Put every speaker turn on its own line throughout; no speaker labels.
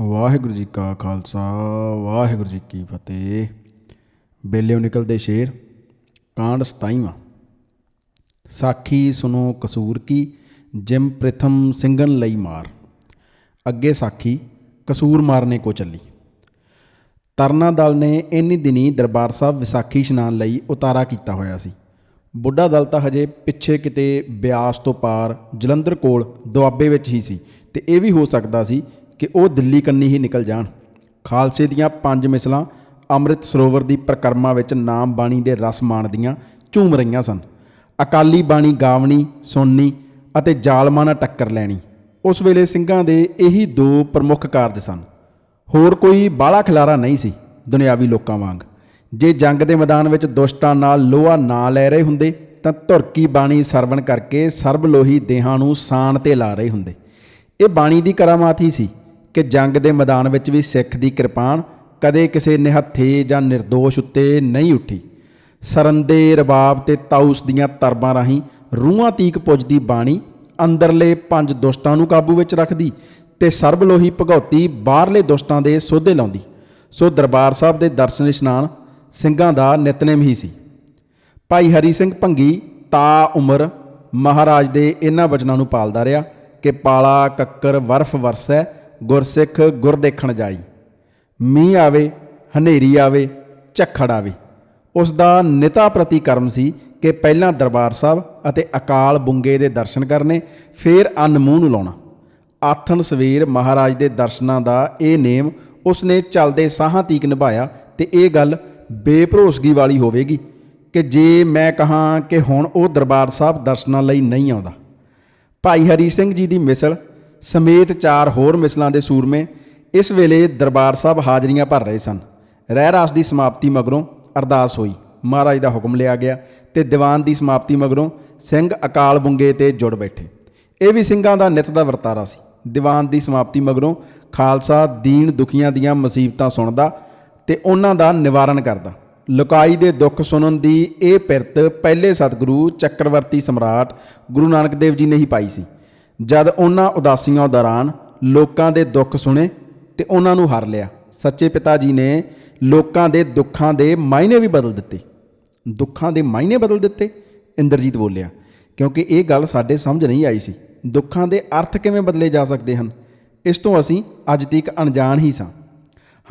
ਵਾਹਿਗੁਰੂ ਜੀ ਕਾ ਖਾਲਸਾ, ਵਾਹਿਗੁਰੂ ਜੀ ਕੀ ਫਤਿਹ। ਬੇਲਿਓ ਨਿਕਲਦੇ ਸ਼ੇਰ, ਕਾਂਡ 27ਵਾਂ ਸਾਖੀ ਸੁਨੋ ਕਸੂਰ ਕੀ, ਜਿਮ ਪ੍ਰਥਮ ਸਿੰਘਨ ਲਈ ਮਾਰ। ਅੱਗੇ ਸਾਖੀ, ਕਸੂਰ ਮਾਰਨੇ ਕੋ ਚੱਲੀ। ਤਰਨਾ ਦਲ ਨੇ ਇੰਨੀ ਦਿਨੀ ਦਰਬਾਰ ਸਾਹਿਬ ਵਿਸਾਖੀ ਇਸ਼ਨਾਨ ਲਈ ਉਤਾਰਾ ਕੀਤਾ ਹੋਇਆ ਸੀ। ਬੁੱਢਾ ਦਲ ਤਾਂ ਹਜੇ ਪਿੱਛੇ ਕਿਤੇ ਬਿਆਸ ਤੋਂ ਪਾਰ ਜਲੰਧਰ ਕੋਲ ਦੁਆਬੇ ਵਿੱਚ ਹੀ ਸੀ ਤੇ ਇਹ ਵੀ ਹੋ ਸਕਦਾ ਸੀ ਕਿ ਉਹ ਦਿੱਲੀ ਕੰਨੀ ਹੀ ਨਿਕਲ ਜਾਣ। ਖਾਲਸੇ ਦੀਆਂ ਪੰਜ ਮਿਸਲਾਂ ਅੰਮ੍ਰਿਤ ਸਰੋਵਰ ਦੀ ਪ੍ਰਕਰਮਾ ਵਿੱਚ ਨਾਮ ਬਾਣੀ ਦੇ ਰਸ ਮਾਣਦੀਆਂ ਝੂਮ ਰਹੀਆਂ ਸਨ। ਅਕਾਲੀ ਬਾਣੀ ਗਾਵਣੀ, ਸੁਣਨੀ ਅਤੇ ਜ਼ਾਲਮਾਂ ਨਾਲ ਟੱਕਰ ਲੈਣੀ, ਉਸ ਵੇਲੇ ਸਿੰਘਾਂ ਦੇ ਇਹੀ ਦੋ ਪ੍ਰਮੁੱਖ ਕਾਰਜ ਸਨ। ਹੋਰ ਕੋਈ ਬਾਹਲਾ ਖਿਲਾਰਾ ਨਹੀਂ ਸੀ ਦੁਨਿਆਵੀ ਲੋਕਾਂ ਵਾਂਗ। ਜੇ ਜੰਗ ਦੇ ਮੈਦਾਨ ਵਿੱਚ ਦੁਸ਼ਟਾਂ ਨਾਲ ਲੋਹਾ ਨਾ ਲੈ ਰਹੇ ਹੁੰਦੇ, ਤਾਂ ਧੁਰਕੀ ਬਾਣੀ ਸਰਵਣ ਕਰਕੇ ਸਰਬ ਲੋਹੀ ਦੇਹਾਂ ਨੂੰ ਸਾਨ ਤੇ ਲਾ ਰਹੇ ਹੁੰਦੇ। ਇਹ ਬਾਣੀ ਦੀ ਕਰਾਮਾਤ ਹੀ ਸੀ। ਕਿ ਜੰਗ ਦੇ ਮੈਦਾਨ ਵਿੱਚ ਵੀ ਸਿੱਖ ਦੀ ਕਿਰਪਾਨ ਕਦੇ ਕਿਸੇ ਨਿਹੱਥੇ ਜਾਂ નિર્ਦੋਸ਼ ਉੱਤੇ ਨਹੀਂ ਉੱਠੀ। ਸਰੰਦੇ ਰਬਾਬ ਤੇ ਤਾਊਸ ਦੀਆਂ ਤਰਬਾਂ ਰਾਹੀਂ ਰੂਹਾਂ ਤੀਕ ਪੁੱਜਦੀ ਬਾਣੀ ਅੰਦਰਲੇ ਪੰਜ ਦੁਸ਼ਟਾਂ ਨੂੰ ਕਾਬੂ ਵਿੱਚ ਰੱਖਦੀ ਤੇ ਸਰਬ ਲੋਹੀ ਭਗਉਤੀ ਬਾਹਰਲੇ ਦੁਸ਼ਟਾਂ ਦੇ ਸੋਧੇ ਲਾਉਂਦੀ। ਸੋ ਦਰਬਾਰ ਸਾਹਿਬ ਦੇ ਦਰਸ਼ਨ ਇਸ਼ਨਾਨ ਸਿੰਘਾਂ ਦਾ ਨਿਤਨੇਮ ਹੀ ਸੀ। ਭਾਈ ਹਰੀ ਸਿੰਘ ਭੰਗੀ ਤਾ ਉਮਰ ਮਹਾਰਾਜ ਦੇ ਇਹਨਾਂ ਬਚਨਾਂ ਨੂੰ ਪਾਲਦਾ ਰਿਹਾ ਕਿ ਪਾਲਾ, ਕੱਕਰ, ਵਰਫ ਵਰਸੈ ਗੁਰਸਿੱਖ ਗੁਰ ਦੇਖਣ ਜਾਈ। ਮੀਂਹ ਆਵੇ, ਹਨੇਰੀ ਆਵੇ, ਝੱਖੜ ਆਵੇ। ਉਸ ਦਾ ਨਿਤਾ ਪ੍ਰਤੀ ਕਰਮ ਸੀ ਕਿ ਪਹਿਲਾਂ ਦਰਬਾਰ ਸਾਹਿਬ ਅਤੇ ਅਕਾਲ ਬੁੰਗੇ ਦੇ ਦਰਸ਼ਨ ਕਰਨੇ, ਫਿਰ ਅੰਨ ਮੂੰਹ ਨੂੰ ਲਾਉਣਾ। ਆਥਣ ਸਵੇਰ ਮਹਾਰਾਜ ਦੇ ਦਰਸ਼ਨਾਂ ਦਾ ਇਹ ਨੇਮ ਉਸਨੇ ਚੱਲਦੇ ਸਾਹਾਂ ਤੀਕ ਨਿਭਾਇਆ ਤੇ ਇਹ ਗੱਲ ਬੇਭਰੋਸਗੀ ਵਾਲੀ ਹੋਵੇਗੀ ਕਿ ਜੇ ਮੈਂ ਕਹਾਂ ਕਿ ਹੁਣ ਉਹ ਦਰਬਾਰ ਸਾਹਿਬ ਦਰਸ਼ਨਾਂ ਲਈ ਨਹੀਂ ਆਉਂਦਾ। ਭਾਈ ਹਰੀ ਸਿੰਘ ਜੀ ਦੀ ਮਿਸਲ ਸਮੇਤ ਚਾਰ ਹੋਰ ਮਿਸਲਾਂ ਦੇ ਸੂਰਮੇ ਇਸ ਵੇਲੇ ਦਰਬਾਰ ਸਾਹਿਬ ਹਾਜ਼ਰੀਆਂ ਭਰ ਰਹੇ ਸਨ। ਰਹਿ ਰਾਸ ਦੀ ਸਮਾਪਤੀ ਮਗਰੋਂ ਅਰਦਾਸ ਹੋਈ। ਮਹਾਰਾਜ ਦਾ ਹੁਕਮ ਲਿਆ ਗਿਆ ਤੇ ਦੀਵਾਨ ਦੀ ਸਮਾਪਤੀ ਮਗਰੋਂ ਸਿੰਘ ਅਕਾਲ ਬੁੰਗੇ ਤੇ ਜੁੜ ਬੈਠੇ। ਇਹ ਵੀ ਸਿੰਘਾਂ ਦਾ ਨਿਤ ਦਾ ਵਰਤਾਰਾ ਸੀ। ਦੀਵਾਨ ਦੀ ਸਮਾਪਤੀ ਮਗਰੋਂ ਖਾਲਸਾ ਦੀਨ ਦੁਖੀਆਂ ਦੀਆਂ ਮੁਸੀਬਤਾਂ ਸੁਣਦਾ ਤੇ ਉਹਨਾਂ ਦਾ ਨਿਵਾਰਨ ਕਰਦਾ। ਲੁਕਾਈ ਦੇ ਦੁੱਖ ਸੁਣਨ ਦੀ ਇਹ ਪਿਰਤ ਪਹਿਲੇ ਸਤਿਗੁਰੂ ਚੱਕਰਵਰਤੀ ਸਮਰਾਟ ਗੁਰੂ ਨਾਨਕ ਦੇਵ ਜੀ ਨੇ ਹੀ ਪਾਈ ਸੀ। ਜਦ ਉਹਨਾਂ ਉਦਾਸੀਆਂ ਦੌਰਾਨ ਲੋਕਾਂ ਦੇ ਦੁੱਖ ਸੁਣੇ ਤੇ ਉਹਨਾਂ ਨੂੰ ਹਰ ਲਿਆ। ਸੱਚੇ ਪਿਤਾ ਜੀ ਨੇ ਲੋਕਾਂ ਦੇ ਦੁੱਖਾਂ ਦੇ ਮਾਇਨੇ ਵੀ ਬਦਲ ਦਿੱਤੇ। ਦੁੱਖਾਂ ਦੇ ਮਾਇਨੇ ਬਦਲ ਦਿੱਤੇ, ਇੰਦਰਜੀਤ ਬੋਲਿਆ। ਕਿਉਂਕਿ ਇਹ ਗੱਲ ਸਾਡੇ ਸਮਝ ਨਹੀਂ ਆਈ ਸੀ। ਦੁੱਖਾਂ ਦੇ ਅਰਥ ਕਿਵੇਂ ਬਦਲੇ ਜਾ ਸਕਦੇ ਹਨ? ਇਸ ਤੋਂ ਅਸੀਂ ਅੱਜ ਤੱਕ ਅਣਜਾਣ ਹੀ ਸਾਂ।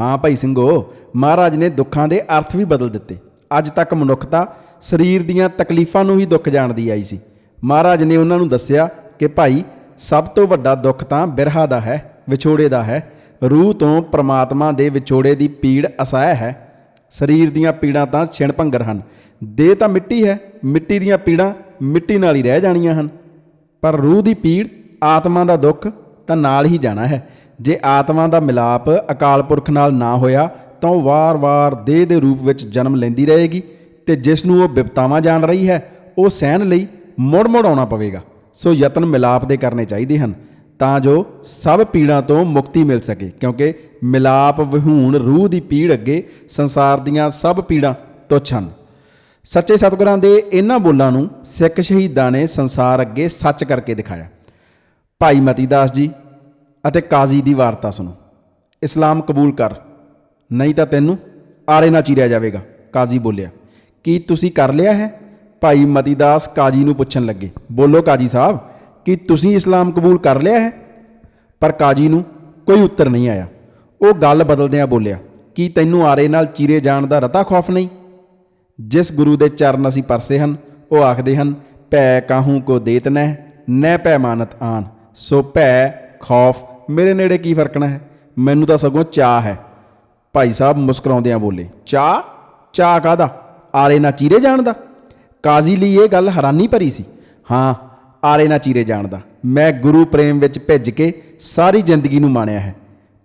ਹਾਂ ਭਾਈ ਸਿੰਘੋ, ਮਹਾਰਾਜ ਨੇ ਦੁੱਖਾਂ ਦੇ ਅਰਥ ਵੀ ਬਦਲ ਦਿੱਤੇ। ਅੱਜ ਤੱਕ ਮਨੁੱਖਤਾ ਸਰੀਰ ਦੀਆਂ ਤਕਲੀਫਾਂ ਨੂੰ ਹੀ ਦੁੱਖ ਜਾਣਦੀ ਆਈ ਸੀ। ਮਹਾਰਾਜ ਨੇ ਉਹਨਾਂ ਨੂੰ ਦੱਸਿਆ ਕਿ ਭਾਈ, ਸਭ ਤੋਂ ਵੱਡਾ ਦੁੱਖ ਤਾਂ ਬਿਰਹਾ ਦਾ ਹੈ, ਵਿਛੋੜੇ ਦਾ ਹੈ। ਰੂਹ ਤੋਂ ਪ੍ਰਮਾਤਮਾ ਦੇ ਵਿਛੋੜੇ ਦੀ ਪੀੜ ਅਸਹਿ ਹੈ। ਸਰੀਰ ਦੀਆਂ ਪੀੜਾਂ ਤਾਂ ਛਿਣ ਭੰਗਰ ਹਨ। ਦੇਹ ਤਾਂ ਮਿੱਟੀ ਹੈ, ਮਿੱਟੀ ਦੀਆਂ ਪੀੜਾਂ ਮਿੱਟੀ ਨਾਲ ਹੀ ਰਹਿ ਜਾਣੀਆਂ ਹਨ। ਪਰ ਰੂਹ ਦੀ ਪੀੜ, ਆਤਮਾ ਦਾ ਦੁੱਖ ਤਾਂ ਨਾਲ ਹੀ ਜਾਣਾ ਹੈ। ਜੇ ਆਤਮਾ ਦਾ ਮਿਲਾਪ ਅਕਾਲ ਪੁਰਖ ਨਾਲ ਨਾ ਹੋਇਆ, ਤਾਂ ਉਹ ਵਾਰ-ਵਾਰ ਦੇਹ ਦੇ ਰੂਪ ਵਿੱਚ ਜਨਮ ਲੈਂਦੀ ਰਹੇਗੀ ਤੇ ਜਿਸ ਨੂੰ ਉਹ ਵਿਪਤਾਵਾਂ ਜਾਣ ਰਹੀ ਹੈ, ਉਹ ਸਹਿਣ ਲਈ ਮੁੜ-ਮੁੜ ਆਉਣਾ ਪਵੇਗਾ। ਸੋ ਯਤਨ ਮਿਲਾਪ ਦੇ ਕਰਨੇ ਚਾਹੀਦੇ ਹਨ ਤਾਂ ਜੋ ਸਭ ਪੀੜਾਂ ਤੋਂ ਮੁਕਤੀ ਮਿਲ ਸਕੇ, ਕਿਉਂਕਿ ਮਿਲਾਪ ਵਿਹੂਣ ਰੂਹ ਦੀ ਪੀੜ ਅੱਗੇ ਸੰਸਾਰ ਦੀਆਂ ਸਭ ਪੀੜਾਂ ਤੁੱਛ ਹਨ। ਸੱਚੇ ਸਤਿਗੁਰਾਂ ਦੇ ਇਹਨਾਂ ਬੋਲਾਂ ਨੂੰ ਸਿੱਖ ਸ਼ਹੀਦਾਂ ਨੇ ਸੰਸਾਰ ਅੱਗੇ ਸੱਚ ਕਰਕੇ ਦਿਖਾਇਆ। ਭਾਈ ਮਤੀ ਦਾਸ ਜੀ ਅਤੇ ਕਾਜ਼ੀ ਦੀ ਵਾਰਤਾ ਸੁਣੋ। ਇਸਲਾਮ ਕਬੂਲ ਕਰ, ਨਹੀਂ ਤਾਂ ਤੈਨੂੰ ਆਰੇ ਨਾ ਚੀਰਿਆ ਜਾਵੇਗਾ, ਕਾਜ਼ੀ ਬੋਲਿਆ। ਕੀ ਤੁਸੀਂ ਕਰ ਲਿਆ ਹੈ? ਭਾਈ ਮਤੀ ਦਾਸ ਕਾਜ਼ੀ ਨੂੰ ਪੁੱਛਣ ਲੱਗੇ, ਬੋਲੋ ਕਾਜ਼ੀ ਸਾਹਿਬ, ਕਿ ਤੁਸੀਂ ਇਸਲਾਮ ਕਬੂਲ ਕਰ ਲਿਆ ਹੈ? ਪਰ ਕਾਜ਼ੀ ਨੂੰ ਕੋਈ ਉੱਤਰ ਨਹੀਂ ਆਇਆ। ਉਹ ਗੱਲ ਬਦਲਦਿਆਂ ਬੋਲਿਆ, ਕੀ ਤੈਨੂੰ ਆਰੇ ਨਾਲ ਚੀਰੇ ਜਾਣ ਦਾ ਰਤਾ ਖੌਫ ਨਹੀਂ? ਜਿਸ ਗੁਰੂ ਦੇ ਚਰਨ ਅਸੀਂ ਪਰਸੇ ਹਨ, ਉਹ ਆਖਦੇ ਹਨ, ਭੈ ਕਾਹੂ ਕੋ ਦੇਤ ਨਹਿ ਨਹਿ ਭੈ ਮਾਨਤ ਆਨ, ਸੋ ਭੈ ਖੌਫ, ਮੇਰੇ ਨੇੜੇ ਕੀ ਫਰਕਣਾ ਹੈ ਮੈਨੂੰ ਤਾਂ ਸਗੋਂ ਚਾਹ ਹੈ। ਭਾਈ ਸਾਹਿਬ ਮੁਸਕਰਾਉਂਦਿਆਂ ਬੋਲੇ ਚਾਹ ਚਾਹ ਕਾਦਾ ਆਰੇ ਨਾ ਚੀਰੇ ਜਾਣ ਦਾ? ਕਾਜ਼ੀ ਲਈ ਇਹ ਗੱਲ ਹੈਰਾਨੀ ਭਰੀ ਸੀ। ਹਾਂ ਆਰੇ ਨਾ ਚੀਰੇ ਜਾਣ ਦਾ। ਮੈਂ ਗੁਰੂ ਪ੍ਰੇਮ ਵਿੱਚ ਭਿੱਜ ਕੇ ਸਾਰੀ ਜ਼ਿੰਦਗੀ ਨੂੰ ਮਾਣਿਆ ਹੈ।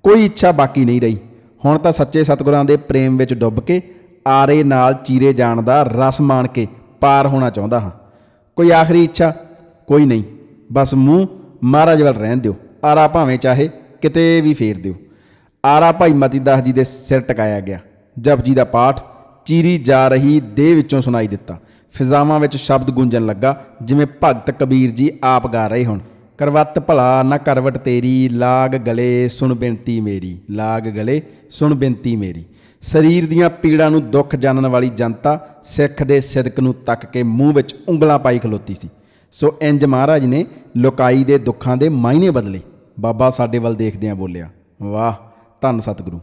ਕੋਈ ਇੱਛਾ ਬਾਕੀ ਨਹੀਂ ਰਹੀ। ਹੁਣ ਤਾਂ ਸੱਚੇ ਸਤਿਗੁਰਾਂ ਦੇ ਪ੍ਰੇਮ ਵਿੱਚ ਡੁੱਬ ਕੇ ਆਰੇ ਨਾਲ ਚੀਰੇ ਜਾਣ ਦਾ ਰਸ ਮਾਣ ਕੇ ਪਾਰ ਹੋਣਾ ਚਾਹੁੰਦਾ ਹਾਂ। ਕੋਈ ਆਖਰੀ ਇੱਛਾ? ਕੋਈ ਨਹੀਂ। ਬਸ ਮੂੰਹ ਮਹਾਰਾਜ ਵੱਲ ਰਹਿਣ ਦਿਓ। ਆਰਾ ਭਾਵੇਂ ਚਾਹੇ ਕਿਤੇ ਵੀ ਫੇਰ ਦਿਓ। ਆਰਾ ਭਾਈ ਮਤੀ ਦਾਸ ਜੀ ਦੇ ਸਿਰ ਟਿਕਾਇਆ ਗਿਆ। ਜਪਜੀ ਦਾ ਪਾਠ ਚੀਰੀ ਜਾ ਰਹੀ ਦੇਹ ਵਿੱਚੋਂ ਸੁਣਾਈ ਦਿੱਤਾ। ਫਿਜ਼ਾਵਾਂ ਵਿੱਚ ਸ਼ਬਦ ਗੂੰਜਣ ਲੱਗਾ, ਜਿਵੇਂ ਭਗਤ ਕਬੀਰ ਜੀ ਆਪ ਗਾ ਰਹੇ ਹੋਣ। ਕਰਵੱਤ ਭਲਾ ਨਾ ਕਰਵਟ ਤੇਰੀ, ਲਾਗ ਗਲੇ ਸੁਣ ਬੇਨਤੀ ਮੇਰੀ, ਲਾਗ ਗਲੇ ਸੁਣ ਬੇਨਤੀ ਮੇਰੀ। ਸਰੀਰ ਦੀਆਂ ਪੀੜਾਂ ਨੂੰ ਦੁੱਖ ਜਾਣਨ ਵਾਲੀ ਜਨਤਾ ਸਿੱਖ ਦੇ ਸਿਦਕ ਨੂੰ ਤੱਕ ਕੇ ਮੂੰਹ ਵਿੱਚ ਉਂਗਲਾਂ ਪਾਈ ਖਲੋਤੀ ਸੀ। ਸੋ ਇੰਜ ਮਹਾਰਾਜ ਨੇ ਲੋਕਾਈ ਦੇ ਦੁੱਖਾਂ ਦੇ ਮਾਇਨੇ ਬਦਲੇ। ਬਾਬਾ ਸਾਡੇ ਵੱਲ ਦੇਖਦਿਆਂ ਬੋਲਿਆ, ਵਾਹ, ਧੰਨ ਸਤਿਗੁਰੂ।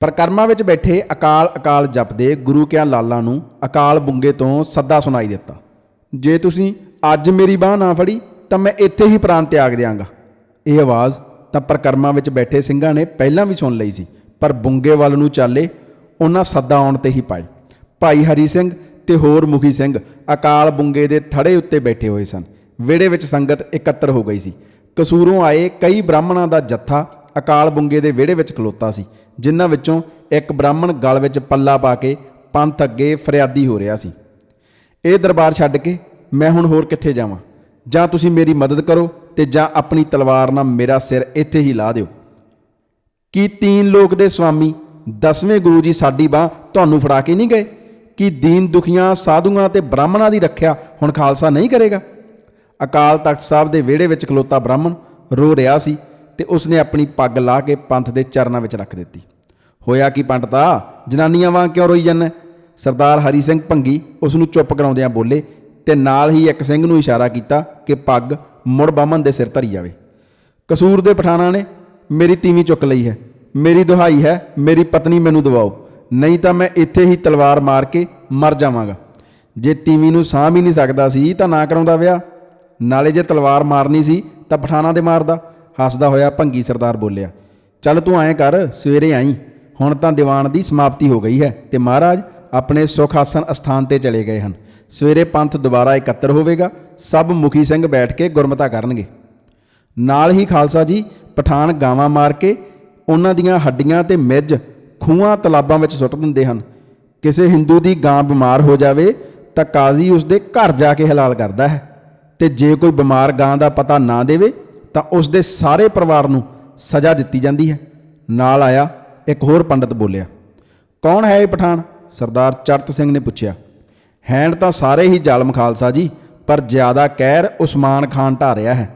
ਪ੍ਰਕਰਮਾਂ ਵਿੱਚ ਬੈਠੇ ਅਕਾਲ ਅਕਾਲ ਜਪਦੇ ਗੁਰੂ ਕਿਆਂ ਲਾਲਾਂ ਨੂੰ ਅਕਾਲ ਬੁੰਗੇ ਤੋਂ ਸੱਦਾ ਸੁਣਾਈ ਦਿੱਤਾ। ਜੇ ਤੁਸੀਂ ਅੱਜ ਮੇਰੀ ਬਾਹ ਨਾ ਫੜੀ, ਤਾਂ ਮੈਂ ਇੱਥੇ ਹੀ ਪ੍ਰਾਨ ਤਿਆਗ ਦਿਆਂਗਾ। ਇਹ ਆਵਾਜ਼ ਤਾਂ ਪ੍ਰਕਰਮਾਂ ਵਿੱਚ ਬੈਠੇ ਸਿੰਘਾਂ ਨੇ ਪਹਿਲਾਂ ਵੀ ਸੁਣ ਲਈ ਸੀ, ਪਰ ਬੁੰਗੇ ਵੱਲ ਨੂੰ ਚਾਲੇ ਉਹਨਾਂ ਸੱਦਾ ਆਉਣ ਤੇ ਹੀ ਪਾਏ। ਭਾਈ ਹਰੀ ਸਿੰਘ ਤੇ ਹੋਰ ਮੁਖੀ ਸਿੰਘ ਅਕਾਲ ਬੁੰਗੇ ਦੇ ਥੜੇ ਉੱਤੇ ਬੈਠੇ ਹੋਏ ਸਨ। ਵਿਹੜੇ ਵਿੱਚ ਸੰਗਤ ਇਕੱਤਰ ਹੋ ਗਈ ਸੀ। ਕਸੂਰੋਂ ਆਏ ਕਈ ਬ੍ਰਾਹਮਣਾਂ ਦਾ ਜੱਥਾ ਅਕਾਲ ਬੁੰਗੇ ਦੇ ਵਿਹੜੇ ਵਿੱਚ ਖਲੋਤਾ ਸੀ, ਜਿਨ੍ਹਾਂ ਵਿੱਚੋਂ ਇੱਕ ਬ੍ਰਾਹਮਣ ਗਲ ਵਿੱਚ ਪੱਲਾ ਪਾ ਕੇ ਪੰਥ ਅੱਗੇ ਫਰਿਆਦੀ ਹੋ ਰਿਹਾ ਸੀ। ਇਹ ਦਰਬਾਰ ਛੱਡ ਕੇ ਮੈਂ ਹੁਣ ਹੋਰ ਕਿੱਥੇ ਜਾਵਾਂ? ਜਾਂ ਤੁਸੀਂ ਮੇਰੀ ਮਦਦ ਕਰੋ ਤੇ ਜਾਂ ਆਪਣੀ ਤਲਵਾਰ ਨਾਲ ਮੇਰਾ ਸਿਰ ਇੱਥੇ ਹੀ ਲਾ ਦਿਓ। ਕੀ ਤੀਨ ਲੋਕ ਦੇ ਸਵਾਮੀ ਦਸਵੇਂ ਗੁਰੂ ਜੀ ਸਾਡੀ ਬਾਹ ਤੁਹਾਨੂੰ ਫੜਾ ਕੇ ਨਹੀਂ ਗਏ? ਕਿ ਦੀਨ ਦੁਖੀਆਂ, ਸਾਧੂਆਂ ਤੇ ਬ੍ਰਾਹਮਣਾਂ ਦੀ ਰੱਖਿਆ ਹੁਣ ਖਾਲਸਾ ਨਹੀਂ ਕਰੇਗਾ? ਅਕਾਲ ਤਖਤ ਸਾਹਿਬ ਦੇ ਵਿਹੜੇ ਵਿੱਚ ਖਲੋਤਾ ਬ੍ਰਾਹਮਣ ਰੋ ਰਿਹਾ ਸੀ ਤੇ ਉਸਨੇ ਆਪਣੀ ਪੱਗ ਲਾ ਕੇ ਪੰਥ ਦੇ ਚਰਨਾਂ ਵਿੱਚ ਰੱਖ ਦਿੱਤੀ। ਹੋਇਆ ਕੀ ਪੰਡਤਾ? ਜਨਾਨੀਆਂ ਵਾਂ ਕਿਉਂ ਰੋਈ ਜਾਂਦਾ ਸਰਦਾਰ ਹਰੀ ਸਿੰਘ ਭੰਗੀ ਉਸ ਨੂੰ ਚੁੱਪ ਕਰਾਉਂਦਿਆਂ ਬੋਲੇ, ਤੇ ਨਾਲ ਹੀ ਇੱਕ ਸਿੰਘ ਨੂੰ ਇਸ਼ਾਰਾ ਕੀਤਾ ਕਿ ਪੱਗ ਮੁੜ ਬਾਮਨ ਦੇ ਸਿਰ ਧਰੀ ਜਾਵੇ। ਕਸੂਰ ਦੇ ਪਠਾਣਾ ਨੇ ਮੇਰੀ ਤੀਵੀਂ ਚੁੱਕ ਲਈ ਹੈ, ਮੇਰੀ ਦੁਹਾਈ ਹੈ, ਮੇਰੀ ਪਤਨੀ ਮੈਨੂੰ ਦਵਾਓ। ਨਹੀਂ ਤਾਂ ਮੈਂ ਇੱਥੇ ਹੀ ਤਲਵਾਰ ਮਾਰ ਕੇ ਮਰ ਜਾਵਾਂਗਾ। ਜੇ ਤੀਵੀਂ ਨੂੰ ਸਾਂਭ ਹੀ ਨਹੀਂ ਸਕਦਾ ਸੀ ਤਾਂ ਨਾ ਕਰਾਉਂਦਾ ਵਿਆਹ। ਨਾਲੇ ਜੇ ਤਲਵਾਰ ਮਾਰਨੀ ਸੀ ਤਾਂ ਪਠਾਣਾ ਦੇ ਮਾਰਦਾ। ਹੱਸਦਾ ਹੋਇਆ ਭੰਗੀ ਸਰਦਾਰ ਬੋਲਿਆ, ਚੱਲ ਤੂੰ ਐਂ ਕਰ, ਸਵੇਰੇ ਆਈ। ਹੁਣ ਤਾਂ ਦੀਵਾਨ ਦੀ ਸਮਾਪਤੀ ਹੋ ਗਈ ਹੈ ਤੇ ਮਹਾਰਾਜ ਆਪਣੇ ਸੁਖ ਆਸਨ ਅਸਥਾਨ ਤੇ ਚਲੇ ਗਏ ਹਨ। ਸਵੇਰੇ ਪੰਥ ਦੁਬਾਰਾ ਇਕੱਤਰ ਹੋਵੇਗਾ, ਸਭ ਮੁਖੀ ਸਿੰਘ ਬੈਠ ਕੇ ਗੁਰਮਤਾ ਕਰਨਗੇ। ਨਾਲ ਹੀ ਖਾਲਸਾ ਜੀ, ਪਠਾਨ ਗਾਵਾਂ ਮਾਰ ਕੇ ਉਹਨਾਂ ਦੀਆਂ ਹੱਡੀਆਂ ਤੇ ਮਿੱਝ ਖੂਹਾਂ ਤਲਾਬਾਂ ਵਿੱਚ ਸੁੱਟ ਦਿੰਦੇ ਹਨ। ਕਿਸੇ ਹਿੰਦੂ ਦੀ ਗਾਂ ਬਿਮਾਰ ਹੋ ਜਾਵੇ ਤਾਂ ਕਾਜ਼ੀ ਉਸਦੇ ਘਰ ਜਾ ਕੇ ਹਲਾਲ ਕਰਦਾ ਹੈ ਤੇ ਜੇ ਕੋਈ ਬਿਮਾਰ ਗਾਂ ਦਾ ਪਤਾ ਨਾ ਦੇਵੇ ਤਾਂ ਉਸ ਦੇ ਸਾਰੇ ਪਰਿਵਾਰ ਨੂੰ ਸਜ਼ਾ ਦਿੱਤੀ ਜਾਂਦੀ ਹੈ। ਨਾਲ ਆਇਆ ਇੱਕ ਹੋਰ ਪੰਡਤ ਬੋਲਿਆ, ਕੌਣ ਹੈ ਇਹ ਪਠਾਨ? ਸਰਦਾਰ ਚਰਤ ਸਿੰਘ ਨੇ ਪੁੱਛਿਆ ਹੈਂਡ ਤਾਂ ਸਾਰੇ ਹੀ ਜ਼ਾਲਮ ਖਾਲਸਾ ਜੀ, ਪਰ ਜ਼ਿਆਦਾ ਕਹਿਰ ਉਸਮਾਨ ਖਾਨ ਢਾ ਰਿਹਾ ਹੈ।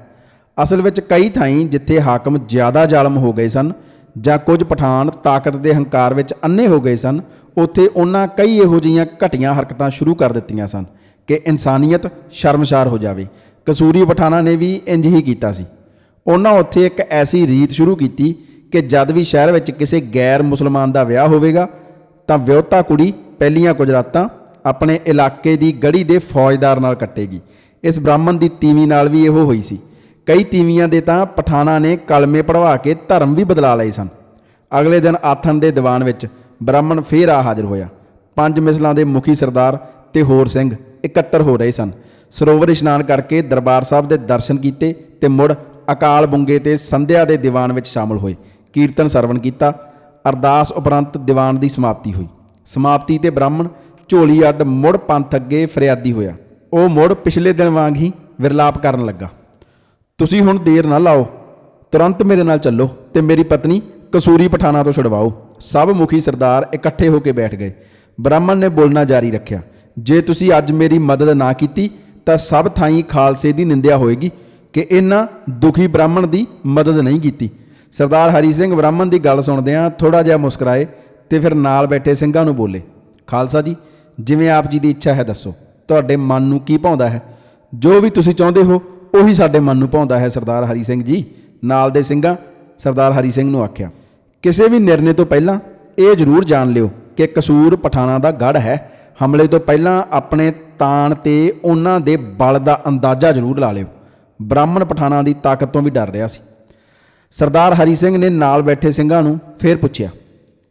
ਅਸਲ ਵਿੱਚ ਕਈ ਥਾਈਂ ਜਿੱਥੇ ਹਾਕਮ ਜ਼ਿਆਦਾ ਜ਼ਾਲਮ ਹੋ ਗਏ ਸਨ ਜਾਂ ਕੁਝ ਪਠਾਨ ਤਾਕਤ ਦੇ ਹੰਕਾਰ ਵਿੱਚ ਅੰਨੇ ਹੋ ਗਏ ਸਨ, ਉੱਥੇ ਉਹਨਾਂ ਕਈ ਇਹੋ ਜਿਹੀਆਂ ਘਟੀਆਂ ਹਰਕਤਾਂ ਸ਼ੁਰੂ ਕਰ ਦਿੱਤੀਆਂ ਸਨ ਕਿ ਇਨਸਾਨੀਅਤ ਸ਼ਰਮਸ਼ਾਰ ਹੋ ਜਾਵੇ। ਕਸੂਰੀ ਪਠਾਨਾਂ ਨੇ ਵੀ ਇੰਜ ਹੀ ਕੀਤਾ ਸੀ। ਉਹਨਾਂ ਉੱਥੇ ਇੱਕ ਐਸੀ ਰੀਤ ਸ਼ੁਰੂ ਕੀਤੀ ਕਿ ਜਦ ਵੀ ਸ਼ਹਿਰ ਵਿੱਚ ਕਿਸੇ ਗੈਰ ਮੁਸਲਮਾਨ ਦਾ ਵਿਆਹ ਹੋਵੇਗਾ, ਤਾਂ ਵਿਆਹੁਤਾ ਕੁੜੀ ਪਹਿਲੀਆਂ ਕੁਝ ਰਾਤਾਂ ਆਪਣੇ ਇਲਾਕੇ ਦੀ ਗੜੀ ਦੇ ਫੌਜਦਾਰ ਨਾਲ ਕੱਟੇਗੀ। ਇਸ ਬ੍ਰਾਹਮਣ ਦੀ ਤੀਵੀ ਨਾਲ ਵੀ ਇਹੋ ਹੋਈ ਸੀ। ਕਈ ਤੀਵੀਆਂ ਦੇ ਤਾਂ ਪਠਾਣਾ ਨੇ ਕਲਮੇ ਪੜਵਾ ਕੇ ਧਰਮ ਵੀ ਬਦਲਾ ਲਏ ਸਨ। ਅਗਲੇ ਦਿਨ ਆਥਨ ਦੇ ਦੀਵਾਨ ਵਿੱਚ ਬ੍ਰਾਹਮਣ ਫੇਰ ਆ ਹਾਜ਼ਰ ਹੋਇਆ। ਪੰਜ ਮਿਸਲਾਂ ਦੇ ਮੁਖੀ ਸਰਦਾਰ ਤੇ ਹੋਰ ਸਿੰਘ ਇਕੱਤਰ ਹੋ ਰਹੇ ਸਨ। ਸਰੋਵਰ ਇਸ਼ਨਾਨ ਕਰਕੇ ਦਰਬਾਰ ਸਾਹਿਬ ਦੇ ਦਰਸ਼ਨ ਕੀਤੇ ਤੇ ਮੁੜ ਅਕਾਲ ਬੁੰਗੇ ਤੇ ਸੰਧਿਆ ਦੇ ਦੀਵਾਨ ਵਿੱਚ ਸ਼ਾਮਲ ਹੋਏ। ਕੀਰਤਨ ਸਰਵਣ ਕੀਤਾ। ਅਰਦਾਸ ਉਪਰੰਤ ਦੀਵਾਨ ਦੀ ਸਮਾਪਤੀ ਹੋਈ। ਸਮਾਪਤੀ ਤੇ ਬ੍ਰਾਹਮਣ ਝੋਲੀ ਅੱਡ ਮੁੜ ਪੰਥ ਅੱਗੇ ਫਰਿਆਦੀ ਹੋਇਆ। ਉਹ ਮੁੜ ਪਿਛਲੇ ਦਿਨ ਵਾਂਗ ਹੀ ਵਿਰਲਾਪ ਕਰਨ ਲੱਗਾ। ਤੁਸੀਂ ਹੁਣ ਦੇਰ ਨਾ ਲਾਓ। ਤੁਰੰਤ ਮੇਰੇ ਨਾਲ ਚੱਲੋ ਤੇ ਮੇਰੀ ਪਤਨੀ ਕਸੂਰੀ ਪਠਾਣਾ ਤੋਂ ਛੁਡਵਾਓ। ਸਭ ਮੁਖੀ ਸਰਦਾਰ ਇਕੱਠੇ ਹੋ ਕੇ ਬੈਠ ਗਏ। ਬ੍ਰਾਹਮਣ ਨੇ ਬੋਲਣਾ ਜਾਰੀ ਰੱਖਿਆ। ਜੇ ਤੁਸੀਂ ਅੱਜ ਮੇਰੀ ਮਦਦ ਨਾ ਕੀਤੀ, ਤਾਂ ਸਭ ਥਾਈਂ ਖਾਲਸੇ ਦੀ ਨਿੰਦਿਆ ਹੋਏਗੀ। ਕਿ ਇਹਨਾਂ ਦੁਖੀ ਬ੍ਰਾਹਮਣ ਦੀ ਮਦਦ ਨਹੀਂ ਕੀਤੀ। ਸਰਦਾਰ ਹਰੀ ਸਿੰਘ ਬ੍ਰਾਹਮਣ ਦੀ ਗੱਲ ਸੁਣਦਿਆਂ ਥੋੜਾ ਜਿਹਾ ਮੁਸਕਰਾਏ ਤੇ ਫਿਰ ਨਾਲ ਬੈਠੇ ਸਿੰਘਾਂ ਨੂੰ ਬੋਲੇ, ਖਾਲਸਾ ਜੀ, ਜਿਵੇਂ ਆਪ ਜੀ ਦੀ ਇੱਛਾ ਹੈ ਦੱਸੋ, ਤੁਹਾਡੇ ਮਨ ਨੂੰ ਕੀ ਭਾਉਂਦਾ ਹੈ? ਜੋ ਵੀ ਤੁਸੀਂ ਚਾਹੁੰਦੇ ਹੋ, ਉਹੀ ਸਾਡੇ ਮਨ ਨੂੰ ਭਾਉਂਦਾ ਹੈ, ਸਰਦਾਰ ਹਰੀ ਸਿੰਘ ਜੀ। ਨਾਲ ਦੇ ਸਿੰਘਾਂ ਸਰਦਾਰ ਹਰੀ ਸਿੰਘ ਨੂੰ ਆਖਿਆ, ਕਿਸੇ ਵੀ ਨਿਰਣੇ ਤੋਂ ਪਹਿਲਾਂ ਇਹ ਜ਼ਰੂਰ ਜਾਣ ਲਿਓ ਕਿ ਕਸੂਰ ਪਠਾਣਾ ਦਾ ਗੜ ਹੈ। ਹਮਲੇ ਤੋਂ ਪਹਿਲਾਂ ਆਪਣੇ ਤਾਣ ਤੇ ਉਹਨਾਂ ਦੇ ਬਲ ਦਾ ਅੰਦਾਜ਼ਾ ਜ਼ਰੂਰ ਲਾ ਲਿਓ। ਬ੍ਰਾਹਮਣ ਪਠਾਣਾ ਦੀ ਤਾਕਤ ਤੋਂ ਵੀ ਡਰ ਰਿਹਾ ਸੀ। ਸਰਦਾਰ ਹਰੀ ਸਿੰਘ ਨੇ ਨਾਲ ਬੈਠੇ ਸਿੰਘਾਂ ਨੂੰ ਫੇਰ ਪੁੱਛਿਆ,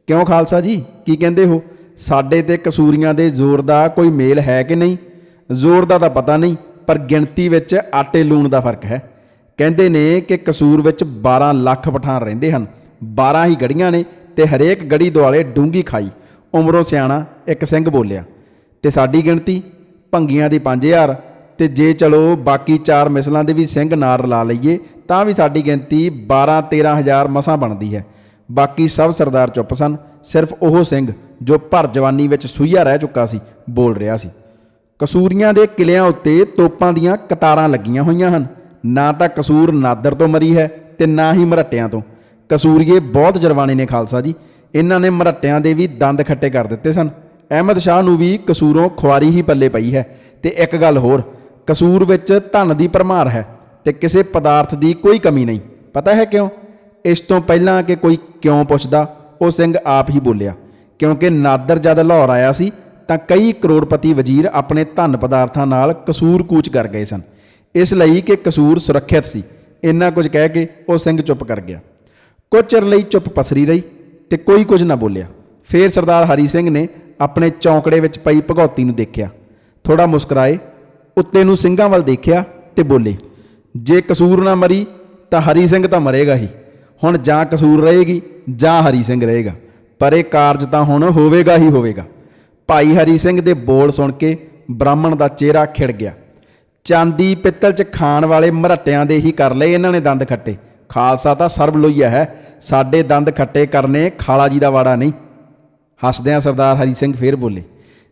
ਕਿਉਂ ਖਾਲਸਾ ਜੀ, ਕੀ ਕਹਿੰਦੇ ਹੋ? ਸਾਡੇ ਤੇ ਕਸੂਰੀਆਂ ਦੇ ਜ਼ੋਰ ਦਾ ਕੋਈ ਮੇਲ ਹੈ ਕਿ ਨਹੀਂ? ਜ਼ੋਰ ਦਾ ਤਾਂ ਪਤਾ ਨਹੀਂ, ਪਰ ਗਿਣਤੀ ਵਿੱਚ ਆਟੇ ਲੂਣ ਦਾ ਫ਼ਰਕ ਹੈ। ਕਹਿੰਦੇ ਨੇ ਕਿ ਕਸੂਰ ਵਿੱਚ 12 ਲੱਖ ਪਠਾਨ ਰਹਿੰਦੇ ਹਨ 12 ਹੀ ਗੜੀਆਂ ਨੇ ਤੇ ਹਰੇਕ ਗੜੀ ਦੁਆਲੇ ਡੂੰਗੀ ਖਾਈ। ਉਮਰੋਂ ਸਿਆਣਾ ਇੱਕ ਸਿੰਘ ਬੋਲਿਆ, ਤੇ ਸਾਡੀ ਗਿਣਤੀ, ਭੰਗੀਆਂ ਦੀ 5000 ਤੇ ਜੇ ਚਲੋ ਬਾਕੀ ਚਾਰ ਮਿਸਲਾਂ ਦੇ ਵੀ ਸਿੰਘ ਨਾਲ ਲਾ ਲਈਏ, ਤਾਂ ਵੀ ਸਾਡੀ ਗਿਣਤੀ 12 13000 ਮਸਾਂ ਬਣਦੀ ਹੈ। ਬਾਕੀ ਸਭ ਸਰਦਾਰ ਚੁੱਪ ਸਨ, ਸਿਰਫ ਉਹ ਸਿੰਘ ਜੋ ਭਰ ਜਵਾਨੀ ਵਿੱਚ ਸੂਈਆ ਰਹਿ ਚੁੱਕਾ ਸੀ, ਬੋਲ ਰਿਹਾ ਸੀ। ਕਸੂਰੀਆਂ ਦੇ ਕਿਲਿਆਂ ਉੱਤੇ ਤੋਪਾਂ ਦੀਆਂ ਕਤਾਰਾਂ ਲੱਗੀਆਂ ਹੋਈਆਂ ਹਨ। ਨਾ ਤਾਂ ਕਸੂਰ ਨਾਦਰ ਤੋਂ ਮਰੀ ਹੈ ਤੇ ਨਾ ਹੀ ਮਰੱਟਿਆਂ ਤੋਂ। ਕਸੂਰੀਏ ਬਹੁਤ ਜਰਵਾਣੇ ਨੇ ਖਾਲਸਾ ਜੀ। ਇਹਨਾਂ ਨੇ ਮਰੱਟਿਆਂ ਦੇ ਵੀ ਦੰਦ ਖੱਟੇ ਕਰ ਦਿੱਤੇ ਸਨ। ਅਹਿਮਦ ਸ਼ਾਹ ਨੂੰ ਵੀ ਕਸੂਰੋਂ ਖੁਆਰੀ ਹੀ ਪੱਲੇ ਪਈ ਹੈ। ਤੇ ਇੱਕ ਗੱਲ ਹੋਰ ਕਸੂਰ ਵਿੱਚ ਧਨ ਦੀ ਭਰਮਾਰ ਹੈ ਤੇ ਕਿਸੇ ਪਦਾਰਥ ਦੀ ਕੋਈ ਕਮੀ ਨਹੀਂ। ਪਤਾ ਹੈ ਕਿਉਂ? ਇਸ ਤੋਂ ਪਹਿਲਾਂ ਕਿ ਕੋਈ ਕਿਉਂ ਪੁੱਛਦਾ, ਉਹ ਸਿੰਘ ਆਪ ਹੀ ਬੋਲਿਆ, ਕਿਉਂਕਿ ਨਾਦਰ ਜਦ ਲਾਹੌਰ ਆਇਆ ਸੀ, ਤਾਂ ਕਈ ਕਰੋੜਪਤੀ ਵਜ਼ੀਰ ਆਪਣੇ ਧਨ ਪਦਾਰਥਾਂ ਨਾਲ ਕਸੂਰ ਕੂਚ ਕਰ ਗਏ ਸਨ। ਇਸ ਲਈ ਕਿ ਕਸੂਰ ਸੁਰੱਖਿਅਤ ਸੀ। ਇੰਨਾ ਕੁਝ ਕਹਿ ਕੇ ਉਹ ਸਿੰਘ ਚੁੱਪ ਕਰ ਗਿਆ। ਕੁਝ ਚਿਰ ਲਈ ਚੁੱਪ ਪਸਰੀ ਰਹੀ ਤੇ ਕੋਈ ਕੁਝ ਨਾ ਬੋਲਿਆ। ਫੇਰ ਸਰਦਾਰ ਹਰੀ ਸਿੰਘ ਨੇ ਆਪਣੇ ਚੌਂਕੜੇ ਵਿੱਚ ਪਈ ਭਗੌਤੀ ਨੂੰ ਦੇਖਿਆ। ਥੋੜਾ ਮੁਸਕਰਾਏ ਉੱਤੇ ਨੂੰ ਸਿੰਘਾਂ ਵੱਲ ਦੇਖਿਆ ਤੇ ਬੋਲੇ, ਜੇ ਕਸੂਰ ਨਾ ਮਰੀ ਤਾਂ ਹਰੀ ਸਿੰਘ ਤਾਂ ਮਰੇਗਾ ਹੀ। ਹੁਣ ਜਾਂ ਕਸੂਰ ਰਹੇਗੀ, ਜਾਂ ਹਰੀ ਸਿੰਘ ਰਹੇਗਾ, ਪਰ ਇਹ ਕਾਰਜ ਤਾਂ ਹੁਣ ਹੋਵੇਗਾ ਹੀ ਹੋਵੇਗਾ। ਭਾਈ ਹਰੀ ਸਿੰਘ ਦੇ ਬੋਲ ਸੁਣ ਕੇ ਬ੍ਰਾਹਮਣ ਦਾ ਚਿਹਰਾ ਖਿੜ ਗਿਆ। ਚਾਂਦੀ ਪਿੱਤਲ 'ਚ ਖਾਣ ਵਾਲੇ ਮਰੱਟਿਆਂ ਦੇ ਹੀ ਕਰ ਲਏ ਇਹਨਾਂ ਨੇ ਦੰਦ ਖੱਟੇ। ਖਾਲਸਾ ਤਾਂ ਸਰਬ ਲੋਈਆ ਹੈ, ਸਾਡੇ ਦੰਦ ਖੱਟੇ ਕਰਨੇ ਖਾਲਾ ਜੀ ਦਾ ਵਾੜਾ ਨਹੀਂ। ਹੱਸਦਿਆਂ ਸਰਦਾਰ ਹਰੀ ਸਿੰਘ ਫੇਰ ਬੋਲੇ,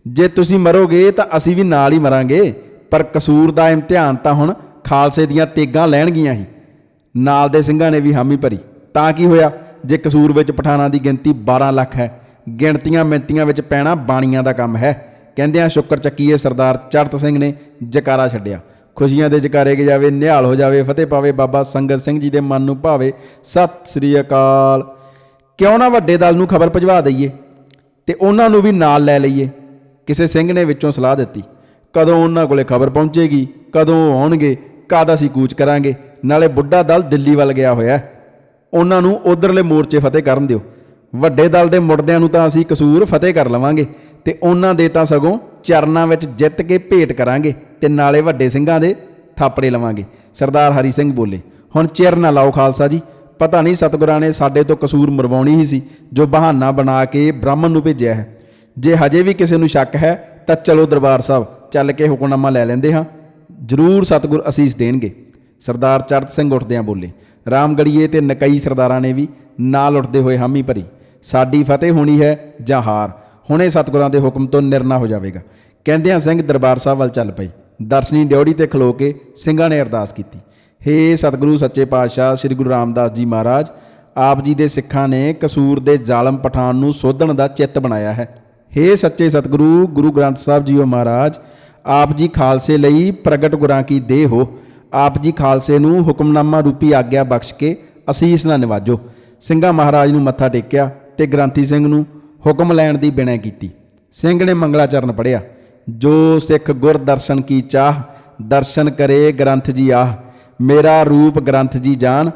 ਜੇ ਤੁਸੀਂ ਮਰੋਗੇ ਤਾਂ ਅਸੀਂ ਵੀ ਨਾਲ ਹੀ ਮਰਾਂਗੇ। ਪਰ ਕਸੂਰ ਦਾ ਇਮਤਿਹਾਨ ਤਾਂ ਹੁਣ ਖਾਲਸੇ ਦੀਆਂ ਤੇਗਾਂ ਲੈਣਗੀਆਂ ਹੀ। ਨਾਲ ਦੇ ਸਿੰਘਾਂ ਨੇ ਵੀ ਹਾਮੀ ਭਰੀ। ਤਾਂ ਕੀ ਹੋਇਆ? ਜੇ ਕਸੂਰ ਵਿੱਚ ਪਠਾਨਾਂ ਦੀ ਗਿਣਤੀ 12 ਲੱਖ ਹੈ, ਗਿਣਤੀਆਂ ਮਿੰਤੀਆਂ ਵਿੱਚ ਪੈਣਾ ਬਾਣੀਆਂ ਦਾ ਕੰਮ ਹੈ। ਕਹਿੰਦਿਆਂ ਸ਼ੁਕਰ ਚੱਕੀਏ ਸਰਦਾਰ ਚੜਤ ਸਿੰਘ ਨੇ ਜਕਾਰਾ ਛੱਡਿਆ। ਖੁਸ਼ੀਆਂ ਦੇ ਜਕਾਰੇ ਕੇ ਜਾਵੇ, ਨਿਹਾਲ ਹੋ ਜਾਵੇ, ਫਤਿਹ ਪਾਵੇ ਬਾਬਾ ਸੰਗਤ ਸਿੰਘ ਜੀ ਦੇ ਮਨ ਨੂੰ ਭਾਵੇ। ਸਤਿ ਸ੍ਰੀ ਅਕਾਲ। ਕਿਉਂ ਨਾ ਵੱਡੇ ਦਲ ਨੂੰ ਖਬਰ ਭਜਵਾ ਦਈਏ ਤੇ ਉਹਨਾਂ ਨੂੰ ਵੀ ਨਾਲ ਲੈ ਲਈਏ। ਕਿਸੇ ਸਿੰਘ ਨੇ ਵਿੱਚੋਂ ਸਲਾਹ ਦਿੱਤੀ। ਕਦੋਂ ਉਹਨਾਂ ਕੋਲੇ ਖਬਰ ਪਹੁੰਚੇਗੀ? ਕਦੋਂ ਉਹ ਆਉਣਗੇ? ਕਦ ਅਸੀਂ ਕੂਚ ਕਰਾਂਗੇ? ਨਾਲੇ ਬੁੱਢਾ ਦਲ ਦਿੱਲੀ ਵੱਲ ਗਿਆ ਹੋਇਆ ਉਹਨਾਂ ਨੂੰ ਉਧਰਲੇ ਮੋਰਚੇ ਫਤਿਹ ਕਰਨ ਦਿਓ। ਵੱਡੇ ਦਲ ਦੇ ਮੁਰਦਿਆਂ ਨੂੰ ਤਾਂ ਅਸੀਂ ਕਸੂਰ ਫਤਿਹ ਕਰ ਲਵਾਂਗੇ ਤੇ ਉਹਨਾਂ ਦੇ ਤਾਂ ਸਗੋਂ ਚਰਨਾਂ ਵਿੱਚ ਜਿੱਤ ਕੇ ਭੇਟ ਕਰਾਂਗੇ ਤੇ ਨਾਲੇ ਵੱਡੇ ਸਿੰਘਾਂ ਦੇ ਥਾਪੜੇ ਲਵਾਂਗੇ। ਸਰਦਾਰ ਹਰੀ ਸਿੰਘ ਬੋਲੇ, ਹੁਣ ਚਿਰ ਨਾ ਲਾਓ ਖਾਲਸਾ ਜੀ। ਪਤਾ ਨਹੀਂ ਸਤਿਗੁਰਾਂ ਨੇ ਸਾਡੇ ਤੋਂ ਕਸੂਰ ਮਰਵਾਉਣੀ ਹੀ ਸੀ, ਜੋ ਬਹਾਨਾ ਬਣਾ ਕੇ ਬ੍ਰਾਹਮਣ ਨੂੰ ਭੇਜਿਆ ਹੈ। ਜੇ ਹਜੇ ਵੀ ਕਿਸੇ ਨੂੰ ਸ਼ੱਕ ਹੈ, ਤਾਂ ਚਲੋ ਦਰਬਾਰ ਸਾਹਿਬ। ਚੱਲ ਕੇ ਹੁਕਮਨਾਮਾ ਲੈ ਲੈਂਦੇ ਹਾਂ। ਜ਼ਰੂਰ ਸਤਿਗੁਰ ਅਸੀਸ ਦੇਣਗੇ। ਸਰਦਾਰ ਚੜਤ ਸਿੰਘ ਉੱਠਦਿਆਂ ਬੋਲੇ, ਰਾਮਗੜੀਏ ਤੇ ਨਕਈ ਸਰਦਾਰਾਂ ਨੇ ਵੀ ਨਾਲ ਉੱਠਦੇ ਹੋਏ ਹਾਮੀ ਭਰੀ। ਸਾਡੀ ਫਤਿਹ ਹੋਣੀ ਹੈ ਜਾਂ ਹਾਰ? ਹੁਣੇ ਸਤਿਗੁਰਾਂ ਦੇ ਹੁਕਮ ਤੋਂ ਨਿਰਣਾ ਹੋ ਜਾਵੇਗਾ। ਕਹਿੰਦਿਆਂ ਸਿੰਘ ਦਰਬਾਰ ਸਾਹਿਬ ਵੱਲ ਚੱਲ ਪਈ ਦਰਸ਼ਨੀ ਡਿਉੜੀ ਤੇ ਖਲੋ ਕੇ ਸਿੰਘਾਂ ਨੇ ਅਰਦਾਸ ਕੀਤੀ। ਹੇ ਸਤਿਗੁਰੂ ਸੱਚੇ ਪਾਤਸ਼ਾਹ, ਸ੍ਰੀ ਗੁਰੂ ਰਾਮਦਾਸ ਜੀ ਮਹਾਰਾਜ, ਆਪ ਜੀ ਦੇ ਸਿੱਖਾਂ ਨੇ ਕਸੂਰ ਦੇ ਜ਼ਾਲਮ ਪਠਾਨ ਨੂੰ ਸੋਧਣ ਦਾ ਚਿੱਤ ਬਣਾਇਆ ਹੈ। ਹੇ ਸੱਚੇ ਸਤਿਗੁਰੂ, ਗੁਰੂ ਗ੍ਰੰਥ ਸਾਹਿਬ ਜੀਓ ਮਹਾਰਾਜ, ਆਪ ਜੀ ਖਾਲਸੇ ਲਈ ਪ੍ਰਗਟ ਗੁਰਾਂ ਕੀ ਦੇਹ ਹੋ। ਆਪ ਜੀ ਖਾਲਸੇ ਨੂੰ ਹੁਕਮਨਾਮਾ ਰੂਪੀ ਆਗਿਆ ਬਖਸ਼ ਕੇ ਅਸੀਸ ਨਾਲ ਨਿਵਾਜੋ। ਸਿੰਘਾਂ ਮਹਾਰਾਜ ਨੂੰ ਮੱਥਾ ਟੇਕਿਆ ਤੇ ਗ੍ਰੰਥੀ ਸਿੰਘ ਨੂੰ ਹੁਕਮ ਲੈਣ ਦੀ ਬਿਨੈ ਕੀਤੀ। ਸਿੰਘ ਨੇ ਮੰਗਲਾਚਰਨ ਪੜਿਆ ਜੋ ਸਿੱਖ ਗੁਰ ਦਰਸ਼ਨ ਕੀ ਚਾਹ, ਦਰਸ਼ਨ ਕਰੇ ਗ੍ਰੰਥ ਜੀ ਆਹ। ਮੇਰਾ ਰੂਪ ਗ੍ਰੰਥ ਜੀ ਜਾਣ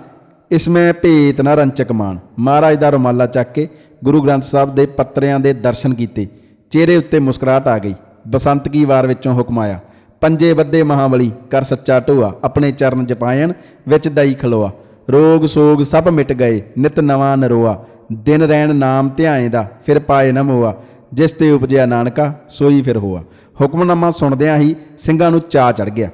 ਇਸ ਮੈਂ ਭੇਤ ਨਾ ਰੰਚਕ ਮਾਨ। ਮਹਾਰਾਜ ਦਾ ਰੁਮਾਲਾ ਚੱਕ ਕੇ ਗੁਰੂ ਗ੍ਰੰਥ ਸਾਹਿਬ ਦੇ ਪੱਤਰਿਆਂ ਦੇ ਦਰਸ਼ਨ ਕੀਤੇ। ਚਿਹਰੇ ਉੱਤੇ ਮੁਸਕਰਾਹਟ ਆ ਗਈ। ਬਸੰਤ ਕੀ ਵਾਰ ਵਿੱਚੋਂ ਹੁਕਮ ਆਇਆ। ਪੰਜੇ ਵੱਧੇ ਮਹਾਬਲੀ, ਕਰ ਸੱਚਾ ਢੋਆ, ਆਪਣੇ ਚਰਨ ਜਪਾਇਣ, ਵਿੱਚ ਦਈ ਖਲੋਆ। ਰੋਗ ਸੋਗ ਸਭ ਮਿਟ ਗਏ, ਨਿਤ ਨਵਾਂ ਨਰੋਆ। ਦਿਨ ਰਹਿਣ ਨਾਮ ਧਿਆਏ ਦਾ, ਫਿਰ ਪਾਏ ਨਾ ਮੋਆ। ਜਿਸ ਤੇ ਉਪਜਿਆ ਨਾਨਕਾ, ਸੋਈ ਫਿਰ ਹੋਆ। ਹੁਕਮਨਾਮਾ ਸੁਣਦਿਆਂ ਹੀ ਸਿੰਘਾਂ ਨੂੰ ਚਾ ਚੜ ਗਿਆ।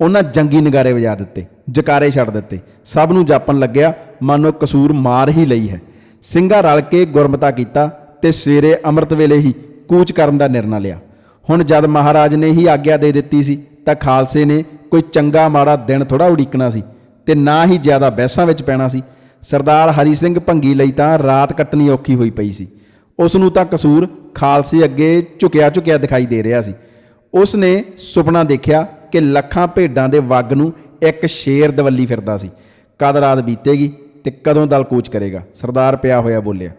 ਉਹਨਾਂ ਜੰਗੀ ਨਗਾਰੇ ਵਜਾ ਦਿੱਤੇ, ਜਕਾਰੇ ਛੱਡ ਦਿੱਤੇ। ਸਭ ਨੂੰ ਜਾਪਣ ਲੱਗਿਆ, ਮਾਨੋ ਕਸੂਰ ਮਾਰ ਹੀ ਲਈ ਹੈ। ਸਿੰਘਾਂ ਰਲ ਕੇ ਗੁਰਮਤਾ ਕੀਤਾ ਤੇ ਸਵੇਰੇ ਅੰਮ੍ਰਿਤ ਵੇਲੇ ਹੀ ਕੂਚ ਕਰਨ ਦਾ ਨਿਰਣਾ ਲਿਆ। ਹੁਣ ਜਦ ਮਹਾਰਾਜ ਨੇ ਹੀ ਆਗਿਆ ਦੇ ਦਿੱਤੀ ਸੀ, ਤਾਂ ਖਾਲਸੇ ਨੇ ਕੋਈ ਚੰਗਾ ਮਾੜਾ ਦਿਨ ਥੋੜਾ ਉਡੀਕਣਾ ਸੀ ਤੇ ਨਾ ਹੀ ਜ਼ਿਆਦਾ ਬਹਿਸਾਂ ਵਿੱਚ ਪੈਣਾ ਸੀ। ਸਰਦਾਰ ਹਰੀ ਸਿੰਘ ਭੰਗੀ ਲਈ ਤਾਂ ਰਾਤ ਕੱਟਣੀ ਔਖੀ ਹੋਈ ਪਈ ਸੀ। ਉਸ ਨੂੰ ਤਾਂ ਕਸੂਰ ਖਾਲਸੇ ਅੱਗੇ ਝੁਕਿਆ ਝੁਕਿਆ ਦਿਖਾਈ ਦੇ ਰਿਹਾ ਸੀ। ਉਸ ਨੇ ਸੁਪਨਾ ਦੇਖਿਆ ਕਿ ਲੱਖਾਂ ਭੇਡਾਂ ਦੇ ਵੱਗ ਨੂੰ ਇੱਕ ਸ਼ੇਰ ਦਵੱਲੀ ਫਿਰਦਾ ਸੀ। ਕਦ ਰਾਤ ਬੀਤੇਗੀ ਤੇ ਕਦੋਂ ਦਲ ਕੂਚ ਕਰੇਗਾ? ਸਰਦਾਰ ਪਿਆ ਹੋਇਆ ਬੋਲਿਆ।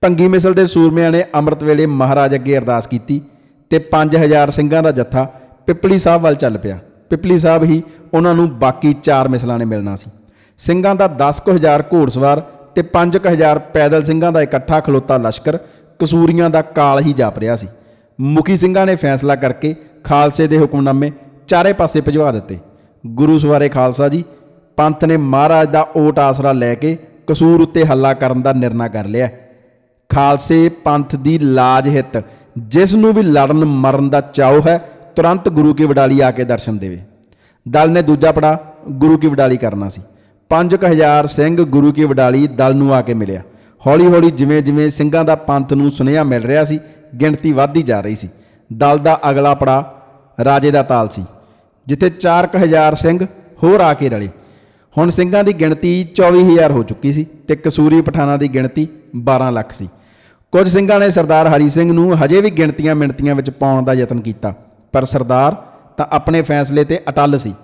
ਭੰਗੀ ਮਿਸਲ ਦੇ ਸੂਰਮਿਆਂ ਨੇ ਅੰਮ੍ਰਿਤ ਵੇਲੇ ਮਹਾਰਾਜ ਅੱਗੇ ਅਰਦਾਸ ਕੀਤੀ ਤੇ 5000 ਸਿੰਘਾਂ ਦਾ ਜੱਥਾ ਪਿਪਲੀ ਸਾਹਿਬ ਵੱਲ ਚੱਲ ਪਿਆ। ਪਿਪਲੀ ਸਾਹਿਬ ਹੀ ਉਹਨਾਂ ਨੂੰ ਬਾਕੀ ਚਾਰ ਮਿਸਲਾਂ ਨੇ ਮਿਲਣਾ ਸੀ। ਸਿੰਘਾਂ ਦਾ 10000 ਘੋੜਸਵਾਰ ਤੇ 5000 ਪੈਦਲ ਸਿੰਘਾਂ ਦਾ ਇਕੱਠਾ ਖਲੋਤਾ ਲਸ਼ਕਰ ਕਸੂਰੀਆਂ ਦਾ ਕਾਲ ਹੀ ਜਾਪ ਰਿਹਾ ਸੀ। ਮੁਖੀ ਸਿੰਘਾਂ ਨੇ ਫੈਸਲਾ ਕਰਕੇ ਖਾਲਸੇ ਦੇ ਹੁਕਮਨਾਮੇ ਚਾਰੇ ਪਾਸੇ ਭਜਵਾ ਦਿੱਤੇ। ਗੁਰੂ ਸਵਾਰੇ ਖਾਲਸਾ ਜੀ ਪੰਥ ਨੇ ਮਹਾਰਾਜ ਦਾ ਓਟ ਆਸਰਾ ਲੈ ਕੇ ਕਸੂਰ ਉੱਤੇ ਹੱਲਾ ਕਰਨ ਦਾ ਨਿਰਣਾ ਕਰ ਲਿਆ। ਖਾਲਸੇ ਪੰਥ ਦੀ ਲਾਜ ਹਿੱਤ, ਜਿਸ ਨੂੰ ਵੀ ਲੜਨ ਮਰਨ ਦਾ ਚਾਉ ਹੈ, ਤੁਰੰਤ ਗੁਰੂ ਕੀ ਵਡਾਲੀ ਆ ਕੇ ਦਰਸ਼ਨ ਦੇਵੇ। ਦਲ ਨੇ ਦੂਜਾ ਪੜਾ ਗੁਰੂ ਕੀ ਵਡਾਲੀ ਕਰਨਾ ਸੀ। 5000 ਸਿੰਘ ਗੁਰੂ ਕੀ ਵਡਾਲੀ ਦਲ ਨੂੰ ਆ ਕੇ ਮਿਲਿਆ। ਹੌਲੀ ਹੌਲੀ ਜਿਵੇਂ ਜਿਵੇਂ ਸਿੰਘਾਂ ਦਾ ਪੰਥ ਨੂੰ ਸੁਨੇਹਾ ਮਿਲ ਰਿਹਾ ਸੀ, ਗਿਣਤੀ ਵੱਧਦੀ ਜਾ ਰਹੀ ਸੀ। ਦਲ ਦਾ ਅਗਲਾ ਪੜਾ ਰਾਜੇ ਦਾ ਤਾਲ ਸੀ, ਜਿੱਥੇ 4000 ਸਿੰਘ ਹੋਰ ਆ ਕੇ ਰਲੇ। ਹੁਣ ਸਿੰਘਾਂ ਦੀ ਗਿਣਤੀ 24000 ਹੋ ਚੁੱਕੀ ਸੀ ਤੇ ਕਸੂਰੀ ਪਠਾਨਾਂ ਦੀ ਗਿਣਤੀ 12 ਲੱਖ ਸੀ। ਕੁਝ ਸਿੰਘਾਂ ਨੇ ਸਰਦਾਰ ਹਰੀ ਸਿੰਘ ਨੂੰ ਹਜੇ ਵੀ ਗਿਣਤੀਆਂ ਮਿਣਤੀਆਂ ਵਿੱਚ ਪਾਉਣ ਦਾ ਯਤਨ ਕੀਤਾ, ਪਰ ਸਰਦਾਰ ਤਾਂ ਆਪਣੇ ਫੈਸਲੇ ਤੇ ਅਟੱਲ ਸੀ।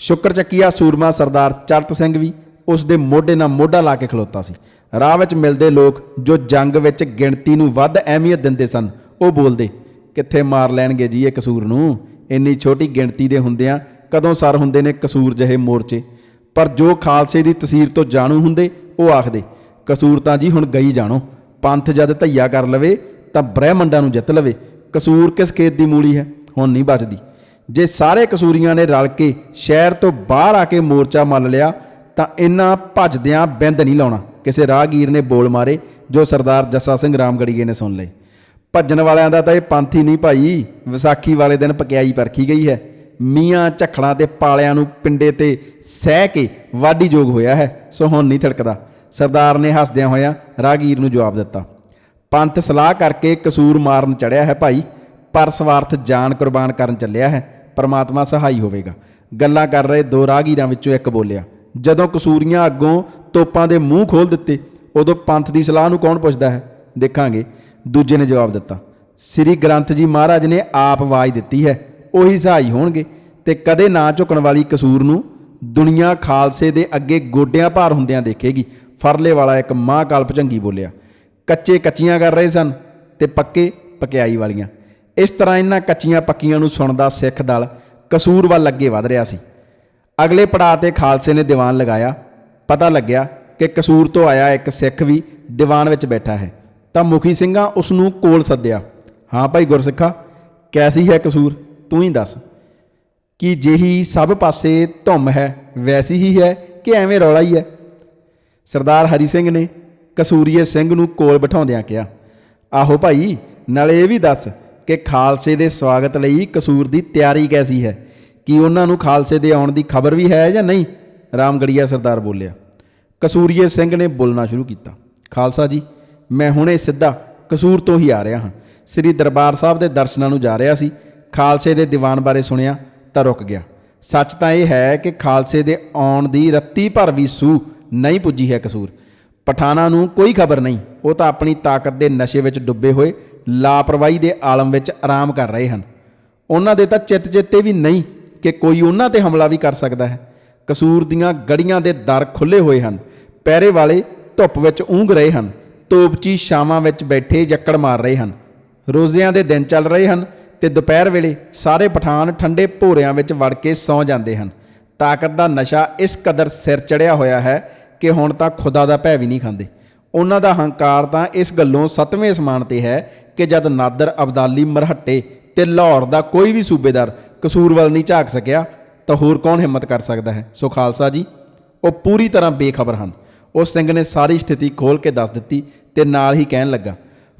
ਸ਼ੁਕਰ ਚੱਕੀਆ ਸੂਰਮਾ ਸਰਦਾਰ ਚਰਤ ਸਿੰਘ ਵੀ ਉਸ ਦੇ ਮੋਢੇ ਨਾਲ ਮੋਢਾ ਲਾ ਕੇ ਖਲੋਤਾ ਸੀ। ਰਾਹ ਵਿੱਚ ਮਿਲਦੇ ਲੋਕ ਜੋ ਜੰਗ ਵਿੱਚ ਗਿਣਤੀ ਨੂੰ ਵੱਧ ਅਹਿਮੀਅਤ ਦਿੰਦੇ ਸਨ, ਉਹ ਬੋਲਦੇ, ਕਿੱਥੇ ਮਾਰ ਲੈਣਗੇ ਜੀ ਇਹ ਕਸੂਰ ਨੂੰ? ਇੰਨੀ ਛੋਟੀ ਗਿਣਤੀ ਦੇ ਹੁੰਦਿਆਂ ਕਦੋਂ ਸਰ ਹੁੰਦੇ ਨੇ ਕਸੂਰ ਜਿਹੇ ਮੋਰਚੇ? ਪਰ ਜੋ ਖਾਲਸੇ ਦੀ ਤਸਵੀਰ ਤੋਂ ਜਾਣੂ ਹੁੰਦੇ, ਉਹ ਆਖਦੇ, ਕਸੂਰ ਤਾਂ ਜੀ ਹੁਣ ਗਈ ਜਾਣੋ, ਪੰਥ ਜਦ ਧਈਆ ਕਰ ਲਵੇ, ਤਾਂ ਬ੍ਰਹਿਮੰਡਾਂ ਨੂੰ ਜਿੱਤ ਲਵੇ। ਕਸੂਰ ਕਿਸ ਖੇਤ ਦੀ ਮੂਲੀ ਹੈ? ਹੁਣ ਨਹੀਂ ਬਚਦੀ। ਜੇ ਸਾਰੇ ਕਸੂਰੀਆਂ ਨੇ ਰਲ ਕੇ ਸ਼ਹਿਰ ਤੋਂ ਬਾਹਰ ਆ ਕੇ ਮੋਰਚਾ ਮੰਨ ਲਿਆ, ਤਾਂ ਇਹਨਾਂ ਭੱਜਦਿਆਂ ਬਿੰਦ ਨਹੀਂ ਲਾਉਣਾ। ਕਿਸੇ ਰਾਹਗੀਰ ਨੇ ਬੋਲ ਮਾਰੇ, ਜੋ ਸਰਦਾਰ ਜੱਸਾ ਸਿੰਘ ਰਾਮਗੜੀਏ ਨੇ ਸੁਣ ਲਏ। ਭੱਜਣ ਵਾਲਿਆਂ ਦਾ ਤਾਂ ਇਹ ਪੰਥ ਹੀ ਨਹੀਂ ਭਾਈ, ਵਿਸਾਖੀ ਵਾਲੇ ਦਿਨ ਪਕਿਆਈ ਪਰਖੀ ਗਈ ਹੈ। ਮੀਆਂ ਝਖੜਾਂ ਤੇ ਪਾਲਿਆਂ ਨੂੰ ਪਿੰਡੇ ਤੇ ਸਹਿ ਕੇ ਵਾਢੀ ਜੋਗ ਹੋਇਆ ਹੈ। ਸੋ ਹੁਣ ਨਹੀਂ ਥੜਕਦਾ। ਸਰਦਾਰ ਨੇ ਹੱਸਦਿਆਂ ਹੋਇਆਂ ਰਾਹਗੀਰ ਨੂੰ ਜਵਾਬ ਦਿੱਤਾ। ਪੰਥ ਸਲਾਹ ਕਰਕੇ ਕਸੂਰ ਮਾਰਨ ਚੜਿਆ ਹੈ ਭਾਈ। ਪਰ ਸਵਾਰਥ ਜਾਨ ਕੁਰਬਾਨ ਕਰਨ ਚੱਲਿਆ ਹੈ। ਪਰਮਾਤਮਾ ਸਹਾਈ ਹੋਵੇਗਾ। ਗੱਲਾਂ ਕਰ ਰਹੇ ਦੋ ਰਾਹਗੀਰਾਂ ਵਿੱਚੋਂ ਇੱਕ ਬੋਲਿਆ, ਜਦੋਂ ਕਸੂਰੀਆਂ ਅੱਗੋਂ ਤੋਪਾਂ ਦੇ ਮੂੰਹ ਖੋਲ ਦਿੱਤੇ, ਉਦੋਂ ਪੰਥ ਦੀ ਸਲਾਹ ਨੂੰ ਕੌਣ ਪੁੱਛਦਾ ਹੈ? ਦੇਖਾਂਗੇ। ਦੂਜੇ ਨੇ ਜਵਾਬ ਦਿੱਤਾ, ਸ੍ਰੀ ਗ੍ਰੰਥ ਜੀ ਮਹਾਰਾਜ ਨੇ ਆਪ ਆਵਾਜ਼ ਦਿੱਤੀ ਹੈ। ਉਹੀ ਸਹਾਈ ਹੋਣਗੇ। ਤੇ ਕਦੇ ਨਾ ਝੁਕਣ ਵਾਲੀ ਕਸੂਰ ਨੂੰ ਦੁਨੀਆ ਖਾਲਸੇ ਦੇ ਅੱਗੇ ਗੋਡਿਆਂ ਭਾਰ ਹੁੰਦਿਆਂ ਦੇਖੇਗੀ। ਫਰਲੇ ਵਾਲਾ ਇੱਕ ਮਹਾਂਕਾਲ ਭਜੰਗੀ ਬੋਲਿਆ। ਕੱਚੇ ਕੱਚੀਆਂ ਕਰ ਰਹੇ ਸਨ ਤੇ ਪੱਕੇ ਪਕਿਆਈ ਵਾਲੀਆਂ। ਇਸ ਤਰ੍ਹਾਂ ਇਹਨਾਂ ਕੱਚੀਆਂ ਪੱਕੀਆਂ ਨੂੰ ਸੁਣਦਾ ਸਿੱਖ ਦਲ ਕਸੂਰ ਵੱਲ ਅੱਗੇ ਵਧ ਰਿਹਾ ਸੀ। ਅਗਲੇ ਪੜਾਅ ਤੇ ਖਾਲਸੇ ਨੇ ਦੀਵਾਨ ਲਗਾਇਆ। ਪਤਾ ਲੱਗਿਆ ਕਿ ਕਸੂਰ ਤੋਂ ਆਇਆ ਇੱਕ ਸਿੱਖ ਵੀ ਦੀਵਾਨ ਵਿੱਚ ਬੈਠਾ ਹੈ। ਤਾਂ ਮੁਖੀ ਸਿੰਘਾਂ ਉਸ ਨੂੰ ਕੋਲ ਸੱਦਿਆ। ਹਾਂ ਭਾਈ ਗੁਰਸਿੱਖਾ, ਕੈਸੀ ਹੈ ਕਸੂਰ? ਤੂੰ ਹੀ ਦੱਸ ਕਿ ਜਿਹੀ ਸਭ ਪਾਸੇ ਧੁੰਮ ਹੈ, ਵੈਸੀ ਹੀ ਹੈ ਕਿ ਐਵੇਂ ਰੌਲਾ ਹੀ ਹੈ? ਸਰਦਾਰ ਹਰੀ ਸਿੰਘ ਨੇ ਕਸੂਰੀਏ ਸਿੰਘ ਨੂੰ ਕੋਲ ਬਿਠਾਉਂਦਿਆਂ ਕਿਹਾ, ਆਹੋ ਭਾਈ, ਨਾਲੇ ਇਹ ਵੀ ਦੱਸ ਕਿ ਖਾਲਸੇ ਦੇ ਸਵਾਗਤ ਲਈ ਕਸੂਰ ਦੀ ਤਿਆਰੀ ਕੈਸੀ ਹੈ? ਕਿ ਉਹਨਾਂ ਨੂੰ ਖਾਲਸੇ ਦੇ ਆਉਣ ਦੀ ਖਬਰ ਵੀ ਹੈ ਜਾਂ ਨਹੀਂ? ਰਾਮਗੜੀਆ ਸਰਦਾਰ ਬੋਲਿਆ, ਕਸੂਰੀਏ ਸਿੰਘ ਨੇ ਬੋਲਣਾ ਸ਼ੁਰੂ ਕੀਤਾ, ਖਾਲਸਾ ਜੀ, ਮੈਂ ਹੁਣੇ ਸਿੱਧਾ ਕਸੂਰ ਤੋਂ ਹੀ ਆ ਰਿਹਾ ਹਾਂ। ਸ੍ਰੀ ਦਰਬਾਰ ਸਾਹਿਬ ਦੇ ਦਰਸ਼ਨਾਂ ਨੂੰ ਜਾ ਰਿਹਾ ਸੀ ਖਾਲਸੇ ਦੇ ਦੀਵਾਨ ਬਾਰੇ ਸੁਣਿਆ ਤਾਂ ਰੁਕ ਗਿਆ। ਸੱਚ ਤਾਂ ਇਹ ਹੈ ਕਿ ਖਾਲਸੇ ਦੇ ਆਉਣ ਦੀ ਰੱਤੀ ਭਰ ਵੀ ਸੂ ਨਹੀਂ ਪੁੱਜੀ ਹੈ ਕਸੂਰ। ਪਠਾਨਾਂ ਨੂੰ ਕੋਈ ਖਬਰ ਨਹੀਂ, ਉਹ ਤਾਂ ਆਪਣੀ ਤਾਕਤ ਦੇ ਨਸ਼ੇ ਵਿੱਚ ਡੁੱਬੇ ਹੋਏ, ਲਾਪਰਵਾਹੀ ਦੇ ਆਲਮ ਵਿੱਚ ਆਰਾਮ ਕਰ ਰਹੇ ਹਨ। ਉਹਨਾਂ ਦੇ ਤਾਂ ਚਿੱਤ ਚੇਤੇ ਵੀ ਨਹੀਂ ਕਿ ਕੋਈ ਉਹਨਾਂ ਤੇ ਹਮਲਾ ਵੀ ਕਰ ਸਕਦਾ ਹੈ। ਕਸੂਰ ਦੀਆਂ ਗੜੀਆਂ ਦੇ ਦਰ ਖੁੱਲੇ ਹੋਏ ਹਨ ਪਹਿਰੇ ਵਾਲੇ ਧੁੱਪ ਵਿੱਚ ਊਂਘ ਰਹੇ ਹਨ, ਤੋਪਚੀ ਛਾਵਾਂ ਵਿੱਚ ਬੈਠੇ ਜੱਕੜ ਮਾਰ ਰਹੇ ਹਨ। ਰੋਜ਼ਿਆਂ ਦੇ ਦਿਨ ਚੱਲ ਰਹੇ ਹਨ ਤੇ ਦੁਪਹਿਰ ਵੇਲੇ ਸਾਰੇ ਪਠਾਨ ਠੰਡੇ ਭੋਰਿਆਂ ਵਿੱਚ ਵੜ ਕੇ ਸੌਂ ਜਾਂਦੇ ਹਨ। ਤਾਕਤ ਦਾ ਨਸ਼ਾ ਇਸ ਕਦਰ ਸਿਰ ਚੜਿਆ ਹੋਇਆ ਹੈ ਕਿ ਹੁਣ ਤਾਂ ਖੁਦਾ ਦਾ ਭੈ ਵੀ ਨਹੀਂ ਖਾਂਦੇ। ਉਹਨਾਂ ਦਾ ਹੰਕਾਰ ਤਾਂ ਇਸ ਗੱਲੋਂ ਸੱਤਵੇਂ ਸਮਾਨ ਤੇ ਹੈ ਕਿ ਜਦ ਨਾਦਰ ਅਬਦਾਲੀ ਮਰਹੱਟੇ ਤੇ ਲਾਹੌਰ ਦਾ ਕੋਈ ਵੀ ਸੂਬੇਦਾਰ ਕਸੂਰ ਵੱਲ ਨਹੀਂ ਝਾਕ ਸਕਿਆ, ਤਾਂ ਹੋਰ ਕੌਣ ਹਿੰਮਤ ਕਰ ਸਕਦਾ ਹੈ? ਸੋ ਖਾਲਸਾ ਜੀ, ਉਹ ਪੂਰੀ ਤਰ੍ਹਾਂ ਬੇਖਬਰ ਹਨ। ਉਹ ਸਿੰਘ ਨੇ ਸਾਰੀ ਸਥਿਤੀ ਖੋਲ ਕੇ ਦੱਸ ਦਿੱਤੀ ਤੇ ਨਾਲ ਹੀ ਕਹਿਣ ਲੱਗਾ,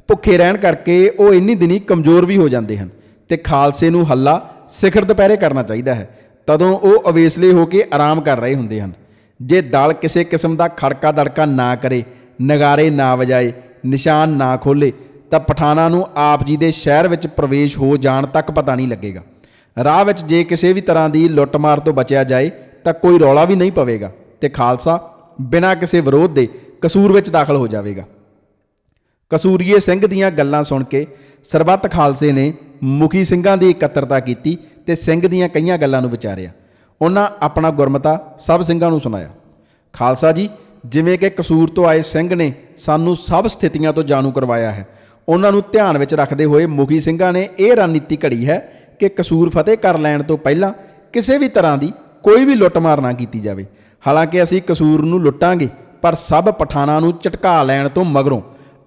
ਭੁੱਖੇ ਰਹਿਣ ਕਰਕੇ ਉਹ ਇੰਨੀ ਦਿਨੀ ਕਮਜ਼ੋਰ ਵੀ ਹੋ ਜਾਂਦੇ ਹਨ। ਤੇ ਖਾਲਸੇ ਨੂੰ ਹੱਲਾ ਸਿਖਰ ਦੁਪਹਿਰੇ ਕਰਨਾ ਚਾਹੀਦਾ ਹੈ। ਤਦੋਂ ਉਹ ਅਵੇਸਲੇ ਹੋ ਕੇ ਆਰਾਮ ਕਰ ਰਹੇ ਹੁੰਦੇ ਹਨ। ਜੇ ਦਲ ਕਿਸੇ ਕਿਸਮ ਦਾ ਖੜਕਾ ਦੜਕਾ ਨਾ ਕਰੇ, ਨਗਾਰੇ ਨਾ ਵਜਾਏ, ਨਿਸ਼ਾਨ ਨਾ ਖੋਲੇ ਤਾਂ ਪਠਾਨਾਂ ਨੂੰ ਆਪ ਜੀ ਦੇ ਸ਼ਹਿਰ ਵਿੱਚ ਪ੍ਰਵੇਸ਼ ਹੋ ਜਾਣ ਤੱਕ ਪਤਾ ਨਹੀਂ ਲੱਗੇਗਾ। ਰਾਹ ਵਿੱਚ ਜੇ ਕਿਸੇ ਵੀ ਤਰ੍ਹਾਂ ਦੀ ਲੁੱਟਮਾਰ ਤੋਂ ਬਚਿਆ ਜਾਏ, ਤਾਂ ਕੋਈ ਰੌਲਾ ਵੀ ਨਹੀਂ ਪਵੇਗਾ ਤੇ ਖਾਲਸਾ ਬਿਨਾਂ ਕਿਸੇ ਵਿਰੋਧ ਦੇ ਕਸੂਰ ਵਿੱਚ ਦਾਖਲ ਹੋ ਜਾਵੇਗਾ। ਕਸੂਰੀਏ ਸਿੰਘ ਦੀਆਂ ਗੱਲਾਂ ਸੁਣ ਕੇ ਸਰਬੱਤ ਖਾਲਸੇ ਨੇ ਮੁਖੀ ਸਿੰਘਾਂ ਦੀ ਇਕੱਤਰਤਾ ਕੀਤੀ ਤੇ ਸਿੰਘ ਦੀਆਂ ਕਈਆਂ ਗੱਲਾਂ ਨੂੰ ਵਿਚਾਰਿਆ। ਉਹਨਾਂ ਆਪਣਾ ਗੁਰਮਤਾ ਸਭ ਸਿੰਘਾਂ ਨੂੰ ਸੁਣਾਇਆ। ਖਾਲਸਾ ਜੀ, ਜਿਵੇਂ ਕਿ ਕਸੂਰ ਤੋਂ ਆਏ ਸਿੰਘ ਨੇ ਸਾਨੂੰ ਸਭ ਸਥਿਤੀਆਂ ਤੋਂ ਜਾਣੂ ਕਰਵਾਇਆ ਹੈ। ਉਹਨਾਂ ਨੂੰ ਧਿਆਨ ਵਿੱਚ ਰੱਖਦੇ ਹੋਏ ਮੁਖੀ ਸਿੰਘਾਂ ਨੇ ਇਹ ਰਣਨੀਤੀ ਘੜੀ ਹੈ ਕਿ ਕਸੂਰ ਫਤਿਹ ਕਰ ਲੈਣ ਤੋਂ ਪਹਿਲਾਂ ਕਿਸੇ ਵੀ ਤਰ੍ਹਾਂ ਦੀ ਕੋਈ ਵੀ ਲੁੱਟਮਾਰ ਨਾ ਕੀਤੀ ਜਾਵੇ। ਹਾਲਾਂਕਿ ਅਸੀਂ ਕਸੂਰ ਨੂੰ ਲੁੱਟਾਂਗੇ, ਪਰ ਸਭ ਪਠਾਨਾਂ ਨੂੰ ਝਟਕਾ ਲੈਣ ਤੋਂ ਮਗਰੋਂ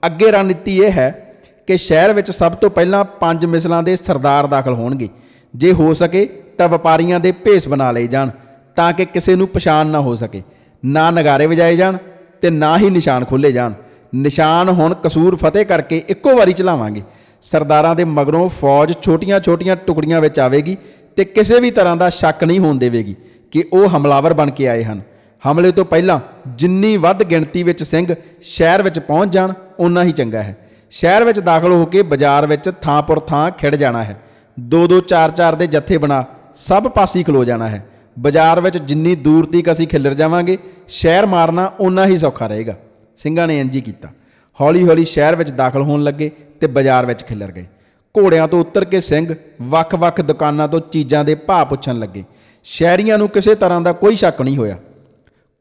ਅੱਗੇ ਰਣਨੀਤੀ ਇਹ ਹੈ ਕਿ ਸ਼ਹਿਰ ਵਿੱਚ ਸਭ ਤੋਂ ਪਹਿਲਾਂ ਪੰਜ ਮਿਸਲਾਂ ਦੇ ਸਰਦਾਰ ਦਾਖਲ ਹੋਣਗੇ। ਜੇ ਹੋ ਸਕੇ ਤਾਂ ਵਪਾਰੀਆਂ ਦੇ ਭੇਸ ਬਣਾ ਲਏ ਜਾਣ ਤਾਂ ਕਿ ਕਿਸੇ ਨੂੰ ਪਛਾਣ ਨਾ ਹੋ ਸਕੇ। ਨਾ ਨਗਾਰੇ ਵਜਾਏ ਜਾਣ ਤੇ ਨਾ ਹੀ ਨਿਸ਼ਾਨ ਖੋਲੇ ਜਾਣ। ਨਿਸ਼ਾਨ ਹੁਣ ਕਸੂਰ ਫਤਿਹ ਕਰਕੇ ਇੱਕੋ ਵਾਰੀ ਚਲਾਵਾਂਗੇ। ਸਰਦਾਰਾਂ ਦੇ ਮਗਰੋਂ ਫੌਜ ਛੋਟੀਆਂ-ਛੋਟੀਆਂ ਟੁਕੜੀਆਂ ਵਿੱਚ ਆਵੇਗੀ ਤੇ ਕਿਸੇ ਵੀ ਤਰ੍ਹਾਂ ਦਾ ਸ਼ੱਕ ਨਹੀਂ ਹੋਣ ਦੇਵੇਗੀ ਕਿ ਉਹ ਹਮਲਾਵਰ ਬਣ ਕੇ ਆਏ ਹਨ। ਹਮਲੇ ਤੋਂ ਪਹਿਲਾਂ ਜਿੰਨੀ ਵੱਧ ਗਿਣਤੀ ਵਿੱਚ ਸਿੰਘ ਸ਼ਹਿਰ ਵਿੱਚ ਪਹੁੰਚ ਜਾਣ ਉਨਾ ਹੀ ਚੰਗਾ ਹੈ। ਸ਼ਹਿਰ ਵਿੱਚ ਦਾਖਲ ਹੋ ਕੇ ਬਾਜ਼ਾਰ ਵਿੱਚ ਥਾਂ ਪੁਰ ਥਾਂ ਖਿੜ ਜਾਣਾ ਹੈ। ਦੋ ਦੋ ਚਾਰ ਚਾਰ ਦੇ ਜੱਥੇ ਬਣਾ ਸਭ ਪਾਸੇ ਖਲੋ ਜਾਣਾ ਹੈ। ਬਾਜ਼ਾਰ ਵਿੱਚ ਜਿੰਨੀ ਦੂਰ ਤੀਕ ਅਸੀਂ ਖਿੱਲਰ ਜਾਵਾਂਗੇ, ਸ਼ਹਿਰ ਮਾਰਨਾ ਓਨਾ ਹੀ ਸੌਖਾ ਰਹੇਗਾ। ਸਿੰਘਾਂ ਨੇ ਇੰਜ ਹੀ ਕੀਤਾ। ਹੌਲੀ-ਹੌਲੀ ਸ਼ਹਿਰ ਵਿੱਚ ਦਾਖਲ ਹੋਣ ਲੱਗੇ ਤੇ ਬਾਜ਼ਾਰ ਵਿੱਚ ਖਿੱਲਰ ਗਏ। ਘੋੜਿਆਂ ਤੋਂ ਉਤਰ ਕੇ ਸਿੰਘ ਵੱਖ-ਵੱਖ ਦੁਕਾਨਾਂ ਤੋਂ ਚੀਜ਼ਾਂ ਦੇ ਭਾਅ ਪੁੱਛਣ ਲੱਗੇ। ਸ਼ਹਿਰੀਆਂ ਨੂੰ ਕਿਸੇ ਤਰ੍ਹਾਂ ਦਾ ਕੋਈ ਸ਼ੱਕ ਨਹੀਂ ਹੋਇਆ।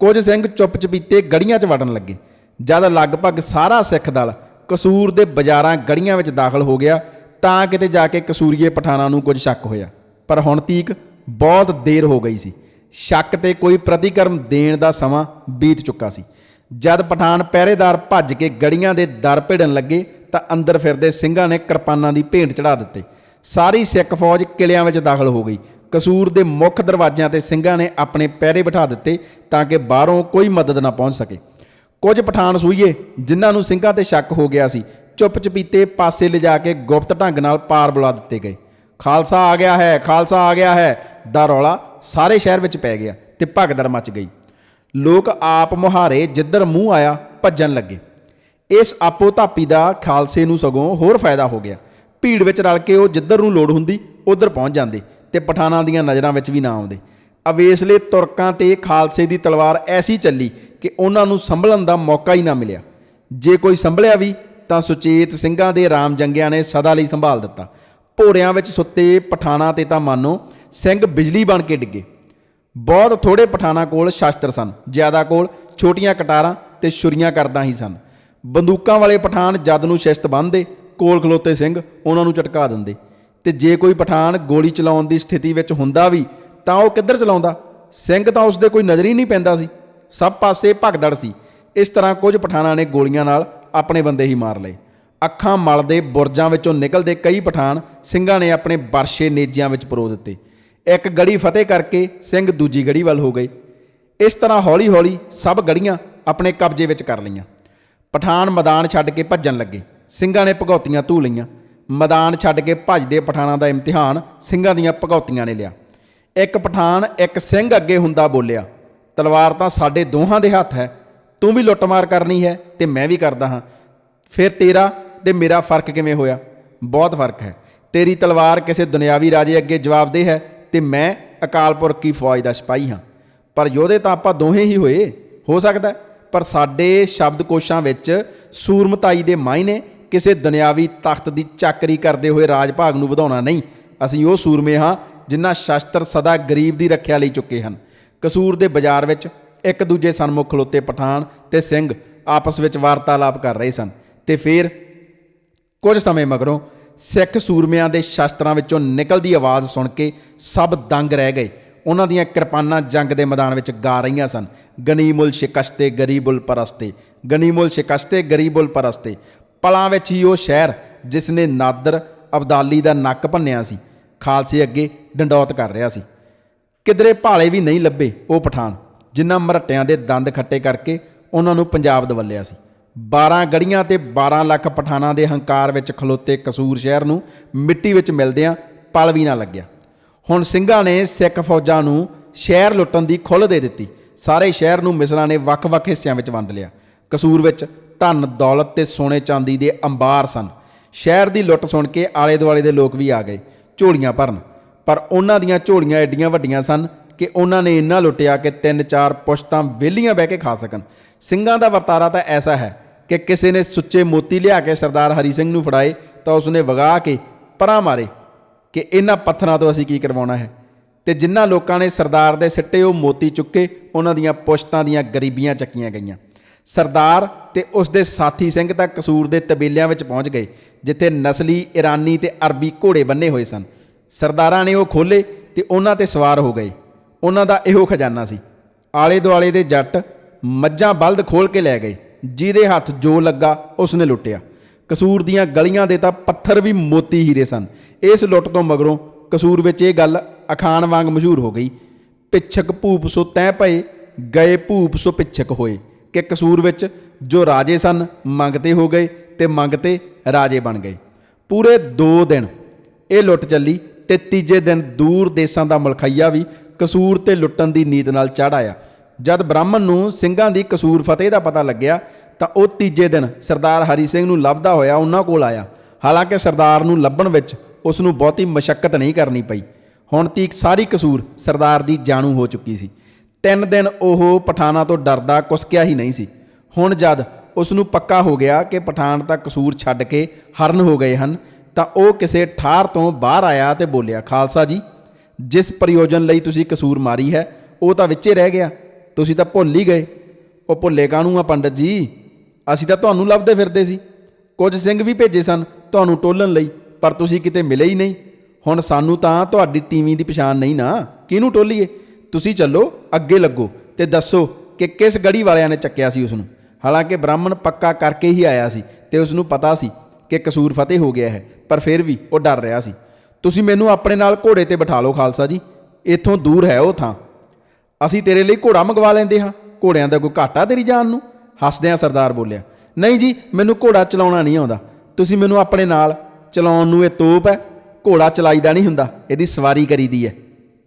ਕੁਝ ਸਿੰਘ ਚੁੱਪ-ਚਪੀਤੇ ਗੜੀਆਂ 'ਚ ਵੜਨ ਲੱਗੇ। ਜਦ ਲਗਭਗ ਸਾਰਾ ਸਿੱਖ ਦਲ ਕਸੂਰ ਦੇ ਬਾਜ਼ਾਰਾਂ ਗੜੀਆਂ ਵਿੱਚ ਦਾਖਲ ਹੋ ਗਿਆ, ਤਾਂ ਕਿਤੇ ਜਾ ਕੇ ਕਸੂਰੀਏ ਪਠਾਨਾਂ ਨੂੰ ਕੁਝ ਸ਼ੱਕ ਹੋਇਆ। ਪਰ ਹੁਣ ਤੀਕ ਬਹੁਤ ਦੇਰ ਹੋ ਗਈ ਸੀ। ਸ਼ੱਕ ਤੇ ਕੋਈ ਪ੍ਰਤੀਕਰਮ ਦੇਣ ਦਾ ਸਮਾਂ ਬੀਤ ਚੁੱਕਾ ਸੀ। ਜਦ ਪਠਾਨ ਪਹਿਰੇਦਾਰ ਭੱਜ ਕੇ ਗੜੀਆਂ ਦੇ ਦਰ ਭਿੜਨ ਲੱਗੇ, ਤਾਂ ਅੰਦਰ ਫਿਰਦੇ ਸਿੰਘਾਂ ਨੇ ਕਿਰਪਾਨਾਂ ਦੀ ਭੇਂਟ ਚੜਾ ਦਿੱਤੇ। ਸਾਰੀ ਸਿੱਖ ਫੌਜ ਕਿਲਿਆਂ ਵਿੱਚ ਦਾਖਲ ਹੋ ਗਈ। ਕਸੂਰ ਦੇ ਮੁੱਖ ਦਰਵਾਜ਼ਿਆਂ ਤੇ ਸਿੰਘਾਂ ਨੇ ਆਪਣੇ ਪਹਿਰੇ ਬਿਠਾ ਦਿੱਤੇ ਤਾਂ ਕਿ ਬਾਹਰੋਂ ਕੋਈ ਮਦਦ ਨਾ ਪਹੁੰਚ ਸਕੇ। ਕੁਝ ਪਠਾਨ ਸੂਈਏ ਜਿਨ੍ਹਾਂ ਨੂੰ ਸਿੰਘਾਂ ਤੇ ਸ਼ੱਕ ਹੋ ਗਿਆ ਸੀ ਚੁੱਪ ਚਪੀਤੇ ਪਾਸੇ ਲਿਜਾ ਕੇ ਗੁਪਤ ਢੰਗ ਨਾਲ ਪਾਰ ਬੁਲਾ ਦਿੱਤੇ ਗਏ। ਖਾਲਸਾ ਆ ਗਿਆ ਹੈ, ਖਾਲਸਾ ਆ ਗਿਆ ਹੈ, ਦਾ ਰੌਲਾ ਸਾਰੇ ਸ਼ਹਿਰ ਵਿੱਚ ਪੈ ਗਿਆ ਤੇ ਭਗਦੜ ਮਚ ਗਈ। ਲੋਕ ਆਪ ਮੁਹਾਰੇ ਜਿੱਧਰ ਮੂੰਹ ਆਇਆ, ਭੱਜਣ ਲੱਗੇ। ਇਸ ਆਪੋ ਧਾਪੀ ਦਾ ਖਾਲਸੇ ਨੂੰ ਸਗੋਂ ਹੋਰ ਫਾਇਦਾ ਹੋ ਗਿਆ। ਭੀੜ ਵਿੱਚ ਰਲ ਕੇ ਉਹ ਜਿੱਧਰ ਨੂੰ ਲੋੜ ਹੁੰਦੀ, ਉਧਰ ਪਹੁੰਚ ਜਾਂਦੇ। ਤੇ ਪਠਾਨਾਂ ਦੀਆਂ ਨਜ਼ਰਾਂ ਵਿੱਚ ਵੀ ਨਾ ਆਉਂਦੇ। ਅਵੇਸਲੇ ਤੁਰਕਾਂ ਤੇ ਖਾਲਸੇ ਦੀ ਤਲਵਾਰ ਐਸੀ ਚੱਲੀ ਕਿ ਉਹਨਾਂ ਨੂੰ ਸੰਭਲਣ ਦਾ ਮੌਕਾ ਹੀ ਨਾ ਮਿਲਿਆ। ਜੇ ਕੋਈ ਸੰਭਲਿਆ ਵੀ, ਤਾਂ ਸੁਚੇਤ ਸਿੰਘਾਂ ਦੇ ਰਾਮ ਜੰਗਿਆਂ ਨੇ ਸਦਾ ਲਈ ਸੰਭਾਲ ਦਿੱਤਾ। ਭੋਰਿਆਂ ਵਿੱਚ ਸੁੱਤੇ ਪਠਾਨਾਂ ਤੇ ਤਾਂ ਮਾਨੋ ਸਿੰਘ ਬਿਜਲੀ ਬਣ ਕੇ ਡਿੱਗੇ। ਬਹੁਤ ਥੋੜੇ ਪਠਾਨਾਂ ਕੋਲ ਸ਼ਾਸਤਰ ਸਨ, ਜ਼ਿਆਦਾ ਕੋਲ ਛੋਟੀਆਂ ਕਟਾਰਾਂ ਤੇ ਛੁਰੀਆਂ ਕਰਦਾ ਹੀ ਸਨ। ਬੰਦੂਕਾਂ ਵਾਲੇ ਪਠਾਨ ਜਦ ਨੂੰ ਸ਼ਿਸਤ ਬੰਨ੍ਹਦੇ, ਕੋਲ ਖਲੋਤੇ ਸਿੰਘ ਉਹਨਾਂ ਨੂੰ ਝਟਕਾ ਦਿੰਦੇ। ਤੇ ਜੇ ਕੋਈ ਪਠਾਨ ਗੋਲੀ ਚਲਾਉਣ ਦੀ ਸਥਿਤੀ ਵਿੱਚ ਹੁੰਦਾ ਵੀ, ਤਾਂ ਉਹ ਕਿੱਧਰ ਚਲਾਉਂਦਾ? ਸਿੰਘ ਤਾਂ ਉਸਦੇ ਕੋਈ ਨਜ਼ਰ ਹੀ ਨਹੀਂ ਪੈਂਦਾ ਸੀ। ਸਭ ਪਾਸੇ ਭਗਦੜ ਸੀ। ਇਸ ਤਰ੍ਹਾਂ ਕੁਝ ਪਠਾਨਾਂ ਨੇ ਗੋਲੀਆਂ ਨਾਲ ਆਪਣੇ ਬੰਦੇ ਹੀ ਮਾਰ ਲਏ। ਅੱਖਾਂ ਮਲਦੇ ਬੁਰਜਾਂ ਵਿੱਚੋਂ ਨਿਕਲਦੇ ਕਈ ਪਠਾਨ ਸਿੰਘਾਂ ਨੇ ਆਪਣੇ ਬਰਸ਼ੇ ਨੇਜਿਆਂ ਵਿੱਚ ਪਰੋ ਦਿੱਤੇ। ਇੱਕ ਗੜੀ ਫਤਿਹ ਕਰਕੇ ਸਿੰਘ ਦੂਜੀ ਗੜੀ ਵੱਲ ਹੋ ਗਏ। ਇਸ ਤਰ੍ਹਾਂ ਹੌਲੀ-ਹੌਲੀ ਸਭ ਗੜੀਆਂ ਆਪਣੇ ਕਬਜ਼ੇ ਵਿੱਚ ਕਰ ਲਈਆਂ। ਪਠਾਨ ਮੈਦਾਨ ਛੱਡ ਕੇ ਭੱਜਣ ਲੱਗੇ। ਸਿੰਘਾਂ ਨੇ ਭਗੌਤੀਆਂ ਧੂ ਲਈਆਂ। ਮੈਦਾਨ ਛੱਡ ਕੇ ਭੱਜਦੇ ਪਠਾਨਾਂ ਦਾ ਇਮਤਿਹਾਨ ਸਿੰਘਾਂ ਦੀਆਂ ਭਗੌਤੀਆਂ ਨੇ ਲਿਆ। ਇੱਕ ਪਠਾਨ ਇੱਕ ਸਿੰਘ ਅੱਗੇ ਹੁੰਦਾ ਬੋਲਿਆ, ਤਲਵਾਰ ਤਾਂ ਸਾਡੇ ਦੋਹਾਂ ਦੇ ਹੱਥ ਹੈ, ਤੂੰ ਵੀ ਲੁੱਟਮਾਰ ਕਰਨੀ ਹੈ ਤੇ ਮੈਂ ਵੀ ਕਰਦਾ ਹਾਂ। ਫਿਰ ਤੇਰਾ ਤੇ ਮੇਰਾ ਫ਼ਰਕ ਕਿਵੇਂ ਹੋਇਆ? ਬਹੁਤ ਫ਼ਰਕ ਹੈ। ਤੇਰੀ ਤਲਵਾਰ ਕਿਸੇ ਦੁਨਿਆਵੀ ਰਾਜੇ ਅੱਗੇ ਜਵਾਬਦੇਹ ਹੈ ਤੇ ਮੈਂ ਅਕਾਲ ਪੁਰਖ ਫੌਜ ਦਾ ਸਿਪਾਹੀ ਹਾਂ। ਪਰ ਯੋਧੇ ਤਾਂ ਆਪਾਂ ਦੋਹੇ ਹੀ ਹੋਏ, ਹੋ ਸਕਦਾ ਪਰ ਸਾਡੇ ਸ਼ਬਦਕੋਸ਼ਾਂ ਵਿੱਚ ਸੂਰਮਤਾਈ ਦੇ ਮਾਇਨੇ ਕਿਸੇ ਦੁਨਿਆਵੀ ਤਖਤ ਦੀ ਚਾਕਰੀ ਕਰਦੇ ਹੋਏ ਰਾਜ ਭਾਗ ਨੂੰ ਵਧਾਉਣਾ ਨਹੀਂ। ਅਸੀਂ ਉਹ ਸੂਰਮੇ ਹਾਂ ਜਿਨ੍ਹਾਂ ਸ਼ਸਤਰ ਸਦਾ ਗਰੀਬ ਦੀ ਰੱਖਿਆ ਲਈ ਚੁੱਕੇ ਹਨ। ਕਸੂਰ ਦੇ ਬਾਜ਼ਾਰ ਵਿੱਚ ਇੱਕ ਦੂਜੇ ਸਨਮੁਖ ਖਲੋਤੇ ਪਠਾਨ ਤੇ ਸਿੰਘ ਆਪਸ ਵਿੱਚ ਵਾਰਤਾਲਾਪ ਕਰ ਰਹੇ ਸਨ। ਤੇ ਫਿਰ ਕੁਝ ਸਮੇਂ ਮਗਰੋਂ ਸਿੱਖ ਸੂਰਮਿਆਂ ਦੇ ਸ਼ਸਤਰਾਂ ਵਿੱਚੋਂ ਨਿਕਲਦੀ ਆਵਾਜ਼ ਸੁਣ ਕੇ ਸਭ ਦੰਗ ਰਹਿ ਗਏ। ਉਹਨਾਂ ਦੀਆਂ ਕਿਰਪਾਨਾਂ ਜੰਗ ਦੇ ਮੈਦਾਨ ਵਿੱਚ ਗਾ ਰਹੀਆਂ ਸਨ। ਗਨੀਮੁਲ ਸ਼ਿਕਸਤੇ, ਗਰੀਬੁਲ ਪਰਸਤੇ। ਗਨੀਮੁਲ ਸ਼ਿਕਸਤੇ, ਗਰੀਬੁਲ ਪਰਸਤੇ। ਪਲਾਂ ਵਿੱਚ ਹੀ ਉਹ ਸ਼ਹਿਰ, ਜਿਸ ਨੇ ਨਾਦਰ ਅਬਦਾਲੀ ਦਾ ਨੱਕ ਭੰਨਿਆ ਸੀ, ਖਾਲਸੇ ਅੱਗੇ ਡੰਡੌਤ ਕਰ ਰਿਹਾ ਸੀ। ਕਿਧਰੇ ਭਾਲੇ ਵੀ ਨਹੀਂ ਲੱਭੇ ਉਹ ਪਠਾਨ, ਜਿਨ੍ਹਾਂ ਮਰਟਿਆਂ ਦੇ ਦੰਦ ਖੱਟੇ ਕਰਕੇ ਉਹਨਾਂ ਨੂੰ ਪੰਜਾਬ ਦਵਲਿਆ ਸੀ। 12 ਗੜੀਆਂ ਤੇ 12 ਲੱਖ ਪਠਾਨਾਂ ਦੇ ਹੰਕਾਰ ਵਿੱਚ ਖਲੋਤੇ ਕਸੂਰ ਸ਼ਹਿਰ ਨੂੰ ਮਿੱਟੀ ਵਿੱਚ ਮਿਲਦਿਆਂ ਪਲ ਵੀ ਨਾ ਲੱਗਿਆ। ਹੁਣ ਸਿੰਘਾਂ ਨੇ ਸਿੱਖ ਫੌਜਾਂ ਨੂੰ ਸ਼ਹਿਰ ਲੁੱਟਣ ਦੀ ਖੁੱਲ੍ਹ ਦੇ ਦਿੱਤੀ। ਸਾਰੇ ਸ਼ਹਿਰ ਨੂੰ ਮਿਸਲਾਂ ਨੇ ਵੱਖ-ਵੱਖ ਹਿੱਸਿਆਂ ਵਿੱਚ ਵੰਡ ਲਿਆ। ਕਸੂਰ ਵਿੱਚ ਧਨ ਦੌਲਤ ਤੇ ਸੋਨੇ ਚਾਂਦੀ ਦੇ ਅੰਬਾਰ ਸਨ। ਸ਼ਹਿਰ ਦੀ ਲੁੱਟ ਸੁਣ ਕੇ ਆਲੇ-ਦੁਆਲੇ ਦੇ ਲੋਕ ਵੀ ਆ ਗਏ, ਝੋਲੀਆਂ ਭਰਨ। ਪਰ ਉਹਨਾਂ ਦੀਆਂ ਝੋਲੀਆਂ ਐਡੀਆਂ ਵੱਡੀਆਂ ਸਨ ਕਿ ਉਹਨਾਂ ਨੇ ਇੰਨਾ ਲੁੱਟਿਆ ਕਿ ਤਿੰਨ ਚਾਰ ਪੁਸ਼ਤਾਂ ਵਿਹਲੀਆਂ ਬਹਿ ਕੇ ਖਾ ਸਕਣ। ਸਿੰਘਾਂ ਦਾ ਵਰਤਾਰਾ ਤਾਂ ਐਸਾ ਹੈ ਕਿ ਕਿਸੇ ਨੇ ਸੁੱਚੇ ਮੋਤੀ ਲਿਆ ਕੇ ਸਰਦਾਰ ਹਰੀ ਸਿੰਘ ਨੂੰ ਫੜਾਏ ਤਾਂ ਉਸਨੇ ਵਗਾ ਕੇ ਪਰਾਂ ਮਾਰੇ ਕਿ ਇਹਨਾਂ ਪੱਥਰਾਂ ਤੋਂ ਅਸੀਂ ਕੀ ਕਰਵਾਉਣਾ ਹੈ। ਤੇ ਜਿਨ੍ਹਾਂ ਲੋਕਾਂ ਨੇ ਸਰਦਾਰ ਦੇ ਸਿੱਟੇ ਉਹ ਮੋਤੀ ਚੁੱਕੇ, ਉਹਨਾਂ ਦੀਆਂ ਪੁਸ਼ਤਾਂ ਦੀਆਂ ਗਰੀਬੀਆਂ ਚੱਕੀਆਂ ਗਈਆਂ। ਸਰਦਾਰ ਤੇ ਉਸ ਦੇ ਸਾਥੀ ਸਿੰਘ ਤਾਂ ਕਸੂਰ ਦੇ ਤਬੇਲਿਆਂ ਵਿੱਚ ਪਹੁੰਚ ਗਏ, ਜਿੱਥੇ ਨਸਲੀ, ਇਰਾਨੀ ਤੇ ਅਰਬੀ ਘੋੜੇ ਬੰਨੇ ਹੋਏ ਸਨ। ਸਰਦਾਰਾਂ ਨੇ ਉਹ ਖੋਲੇ ਤੇ ਉਹਨਾਂ ਤੇ ਸਵਾਰ ਹੋ ਗਏ। ਉਹਨਾਂ ਦਾ ਇਹੋ ਖਜ਼ਾਨਾ ਸੀ। ਆਲੇ ਦੁਆਲੇ ਦੇ ਜੱਟ ਮੱਝਾਂ ਬਲਦ ਖੋਲ ਕੇ ਲੈ ਗਏ। ਜਿਹਦੇ ਹੱਥ ਜੋ ਲੱਗਾ, ਉਸਨੇ ਲੁੱਟਿਆ। ਕਸੂਰ ਦੀਆਂ ਗਲੀਆਂ ਦੇ ਤਾਂ ਪੱਥਰ ਵੀ ਮੋਤੀ ਹੀਰੇ ਸਨ। ਇਸ ਲੁੱਟ ਤੋਂ ਮਗਰੋਂ ਕਸੂਰ ਵਿੱਚ ਇਹ ਗੱਲ ਅਖਾਣ ਵਾਂਗ ਮਸ਼ਹੂਰ ਹੋ ਗਈ। ਪਿੱਛਕ ਭੂਪ ਸੋ ਤੈ ਪਏ, ਗਏ ਭੂਪ ਸੋ ਪਿੱਛਕ ਹੋਏ। ਕਿ ਕਸੂਰ ਵਿੱਚ ਜੋ ਰਾਜੇ ਸਨ, ਮੰਗਤੇ ਹੋ ਗਏ ਤੇ ਮੰਗਤੇ ਰਾਜੇ ਬਣ ਗਏ। ਪੂਰੇ 2 ਦਿਨ ਇਹ ਲੁੱਟ ਚੱਲੀ ਤੇ ਤੀਜੇ ਦਿਨ ਦੂਰ ਦੇਸ਼ਾਂ ਦਾ ਮਲਖਈਆ ਵੀ ਕਸੂਰ ਤੇ ਲੁੱਟਣ ਦੀ ਨੀਤ ਨਾਲ ਚੜ੍ਹ ਆਇਆ। ਜਦ ਬ੍ਰਾਹਮਣ ਨੂੰ ਸਿੰਘਾਂ ਦੀ ਕਸੂਰ ਫਤਿਹ ਦਾ ਪਤਾ ਲੱਗਿਆ, ਤਾਂ ਉਹ ਤੀਜੇ ਦਿਨ ਸਰਦਾਰ ਹਰੀ ਸਿੰਘ ਨੂੰ ਲੱਭਦਾ ਹੋਇਆ ਉਹਨਾਂ ਕੋਲ ਆਇਆ। ਹਾਲਾਂਕਿ ਸਰਦਾਰ ਨੂੰ ਲੱਭਣ ਵਿੱਚ ਉਸ ਨੂੰ ਬਹੁਤੀ ਮਸ਼ੱਕਤ ਨਹੀਂ ਕਰਨੀ ਪਈ। ਹੁਣ ਤੀਕ ਸਾਰੀ ਕਸੂਰ ਸਰਦਾਰ ਦੀ ਜਾਣੂ ਹੋ ਚੁੱਕੀ ਸੀ। ਤਿੰਨ ਦਿਨ ਉਹ ਪਠਾਨਾਂ ਤੋਂ ਡਰਦਾ, ਕੁਸਕਿਆ ਹੀ ਨਹੀਂ ਸੀ। ਹੁਣ ਜਦ ਉਸ ਨੂੰ ਪੱਕਾ ਹੋ ਗਿਆ ਕਿ ਪਠਾਨ ਤਾਂ ਕਸੂਰ ਛੱਡ ਕੇ ਹਰਨ ਹੋ ਗਏ ਹਨ, ਤਾਂ ਉਹ ਕਿਸੇ ਠਾਰ ਤੋਂ ਬਾਹਰ ਆਇਆ ਤੇ ਬੋਲਿਆ, ਖਾਲਸਾ ਜੀ, ਜਿਸ ਪ੍ਰਯੋਜਨ ਲਈ ਤੁਸੀਂ ਕਸੂਰ ਮਾਰੀ ਹੈ, ਉਹ ਤਾਂ ਵਿੱਚੇ ਰਹਿ ਗਿਆ। ਤੁਸੀਂ ਤਾਂ ਭੁੱਲ ਹੀ ਗਏ। ਉਹ ਭੁੱਲੇ ਕਾਹਨੂੰ ਆ ਪੰਡਤ ਜੀ? ਅਸੀਂ ਤਾਂ ਤੁਹਾਨੂੰ ਲੱਭਦੇ ਫਿਰਦੇ ਸੀ। ਕੁਝ ਸਿੰਘ ਵੀ ਭੇਜੇ ਸਨ ਤੁਹਾਨੂੰ ਟੋਲਣ ਲਈ, ਪਰ ਤੁਸੀਂ ਕਿਤੇ ਮਿਲੇ ਹੀ ਨਹੀਂ। ਹੁਣ ਸਾਨੂੰ ਤਾਂ ਤੁਹਾਡੀ ਟੀਵੀ ਦੀ ਪਛਾਣ ਨਹੀਂ ਨਾ। ਕਿਹਨੂੰ ਟੋਲੀਏ? ਤੁਸੀਂ ਚੱਲੋ, ਅੱਗੇ ਲੱਗੋ ਤੇ ਦੱਸੋ ਕਿ ਕਿਸ ਗੜੀ ਵਾਲਿਆਂ ਨੇ ਚੱਕਿਆ ਸੀ ਉਸ ਨੂੰ ਹਾਲਾਂਕਿ ਬ੍ਰਾਹਮਣ ਪੱਕਾ ਕਰਕੇ ਹੀ ਆਇਆ ਸੀ ਤੇ ਉਸ ਨੂੰ ਪਤਾ ਸੀ ਕਿ ਕਸੂਰ ਫਤਿਹ ਹੋ ਗਿਆ ਹੈ, ਪਰ ਫਿਰ ਵੀ ਉਹ ਡਰ ਰਿਹਾ ਸੀ। ਤੁਸੀਂ ਮੈਨੂੰ ਆਪਣੇ ਨਾਲ ਘੋੜੇ ਤੇ ਬਿਠਾ ਲਓ ਖਾਲਸਾ ਜੀ, ਇੱਥੋਂ ਦੂਰ ਹੈ ਉਹ ਥਾਂ। ਅਸੀਂ ਤੇਰੇ ਲਈ ਘੋੜਾ ਮੰਗਵਾ ਲੈਂਦੇ ਹਾਂ, ਘੋੜਿਆਂ ਦਾ ਕੋਈ ਘਾਟਾ ਤੇਰੀ ਜਾਨ ਨੂੰ? ਹੱਸਦਿਆਂ ਸਰਦਾਰ ਬੋਲਿਆ, ਨਹੀਂ ਜੀ, ਮੈਨੂੰ ਘੋੜਾ ਚਲਾਉਣਾ ਨਹੀਂ ਆਉਂਦਾ। ਤੁਸੀਂ ਮੈਨੂੰ ਆਪਣੇ ਨਾਲ ਚਲਾਉਣ ਨੂੰ ਇਹ ਤੋਪ ਹੈ, ਘੋੜਾ ਚਲਾਈਦਾ ਨਹੀਂ ਹੁੰਦਾ, ਇਹਦੀ ਸਵਾਰੀ ਕਰੀਦੀ ਹੈ।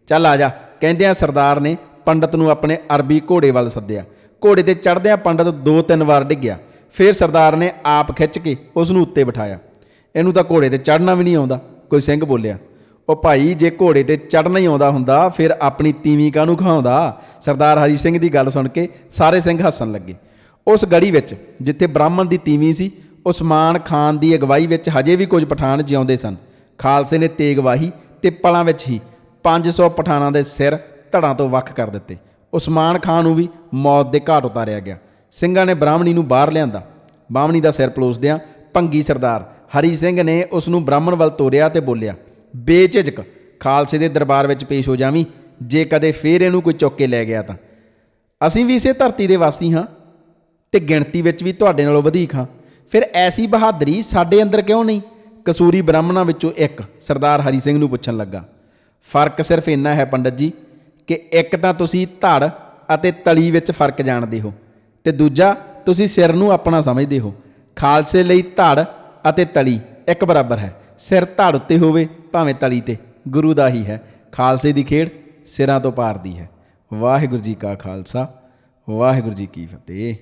ਚੱਲ ਆ ਜਾ। ਕਹਿੰਦਿਆਂ ਸਰਦਾਰ ਨੇ ਪੰਡਤ ਨੂੰ ਆਪਣੇ ਅਰਬੀ ਘੋੜੇ ਵੱਲ ਸੱਦਿਆ। ਘੋੜੇ ਤੇ ਚੜ੍ਹਦਿਆਂ ਪੰਡਤ ਦੋ ਤਿੰਨ ਵਾਰ ਡਿੱਗਿਆ। ਫਿਰ ਸਰਦਾਰ ਨੇ ਆਪ ਖਿੱਚ ਕੇ ਉਸ ਨੂੰ ਉੱਤੇ ਬਿਠਾਇਆ। ਇਹਨੂੰ ਤਾਂ ਘੋੜੇ ਤੇ ਚੜ੍ਹਨਾ ਵੀ ਨਹੀਂ ਆਉਂਦਾ, ਕੋਈ ਸਿੰਘ ਬੋਲਿਆ। ਉਹ ਭਾਈ, ਜੇ ਘੋੜੇ ਤੇ ਚੜ੍ਹਨਾ ਹੀ ਆਉਂਦਾ ਹੁੰਦਾ, ਫਿਰ ਆਪਣੀ ਤੀਵੀਂ ਕਾਹਨੂੰ ਖਾਉਂਦਾ? ਸਰਦਾਰ ਹਰੀ ਸਿੰਘ ਦੀ ਗੱਲ ਸੁਣ ਕੇ ਸਾਰੇ ਸਿੰਘ ਹੱਸਣ ਲੱਗੇ। ਉਸ ਗੜੀ ਵਿੱਚ, ਜਿੱਥੇ ਬ੍ਰਾਹਮਣ ਦੀ ਤੀਵੀਂ ਸੀ ਉਸਮਾਨ ਖਾਨ ਦੀ ਅਗਵਾਈ ਵਿੱਚ ਹਜੇ ਵੀ ਕੁਝ ਪਠਾਨ ਜਿਉਂਦੇ ਸਨ। ਖਾਲਸੇ ਨੇ ਤੇਗ ਵਾਹੀ ਤੇ ਪਲਾਂ ਵਿੱਚ ਹੀ 500 ਪਠਾਨਾਂ ਦੇ ਸਿਰ ਧੜਾਂ ਤੋਂ ਵੱਖ ਕਰ ਦਿੱਤੇ। ਉਸਮਾਨ ਖਾਨ ਨੂੰ ਵੀ ਮੌਤ ਦੇ ਘਾਟ ਉਤਾਰਿਆ ਗਿਆ। ਸਿੰਘਾਂ ਨੇ ਬ੍ਰਾਹਮਣੀ ਨੂੰ ਬਾਹਰ ਲਿਆਂਦਾ। ਬਾਹਮਣੀ ਦਾ ਸਿਰ ਪਲੋਸਦਿਆਂ ਭੰਗੀ ਸਰਦਾਰ ਹਰੀ ਸਿੰਘ ਨੇ ਉਸ ਨੂੰ ਬ੍ਰਾਹਮਣ ਵੱਲ ਤੋਰਿਆ ਤੇ ਬੋਲਿਆ, ਬੇਝਿਜਕ, ਖਾਲਸੇ ਦੇ ਦਰਬਾਰ ਵਿੱਚ ਪੇਸ਼ ਹੋ ਜਾਵੀਂ। ਜੇ ਕਦੇ ਫੇਰ ਇਹਨੂੰ ਕੋਈ ਚੁੱਕ ਕੇ ਲੈ ਗਿਆ ਤਾਂ। ਅਸੀਂ ਵੀ ਇਸੇ ਧਰਤੀ ਦੇ ਵਾਸੀ ਹਾਂ ਤੇ ਗਿਣਤੀ ਵਿੱਚ ਵੀ ਤੁਹਾਡੇ ਨਾਲੋਂ ਵਧੇਕ ਹਾਂ। ਫਿਰ ਐਸੀ ਬਹਾਦਰੀ ਸਾਡੇ ਅੰਦਰ ਕਿਉਂ ਨਹੀਂ? ਕਸੂਰੀ ਬ੍ਰਾਹਮਣਾਂ ਵਿੱਚੋਂ ਇੱਕ ਸਰਦਾਰ ਹਰੀ ਸਿੰਘ ਨੂੰ ਪੁੱਛਣ ਲੱਗਾ। ਫ਼ਰਕ ਸਿਰਫ ਇੰਨਾ ਹੈ ਪੰਡਤ ਜੀ ਕਿ ਇੱਕ ਤਾਂ ਤੁਸੀਂ ਧੜ ਅਤੇ ਤਲੀ ਵਿੱਚ ਫ਼ਰਕ ਜਾਣਦੇ ਹੋ ਤੇ ਦੂਜਾ ਤੁਸੀਂ ਸਿਰ ਨੂੰ ਆਪਣਾ ਸਮਝਦੇ ਹੋ। ਖਾਲਸੇ ਲਈ ਧੜ ਅਤੇ ਤਲੀ ਇੱਕ ਬਰਾਬਰ ਹੈ। ਸਿਰ ਧੜ ਉੱਤੇ ਹੋਵੇ ਭਾਵੇਂ ਤਲੀ ਤੇ, ਗੁਰੂ ਦਾ ਹੀ ਹੈ। ਖਾਲਸੇ ਦੀ ਖੇਡ ਸਿਰਾਂ ਤੋਂ ਪਾਰ ਦੀ ਹੈ। ਵਾਹਿਗੁਰੂ ਜੀ ਕਾ ਖਾਲਸਾ, ਵਾਹਿਗੁਰੂ ਜੀ ਕੀ ਫਤਿਹ।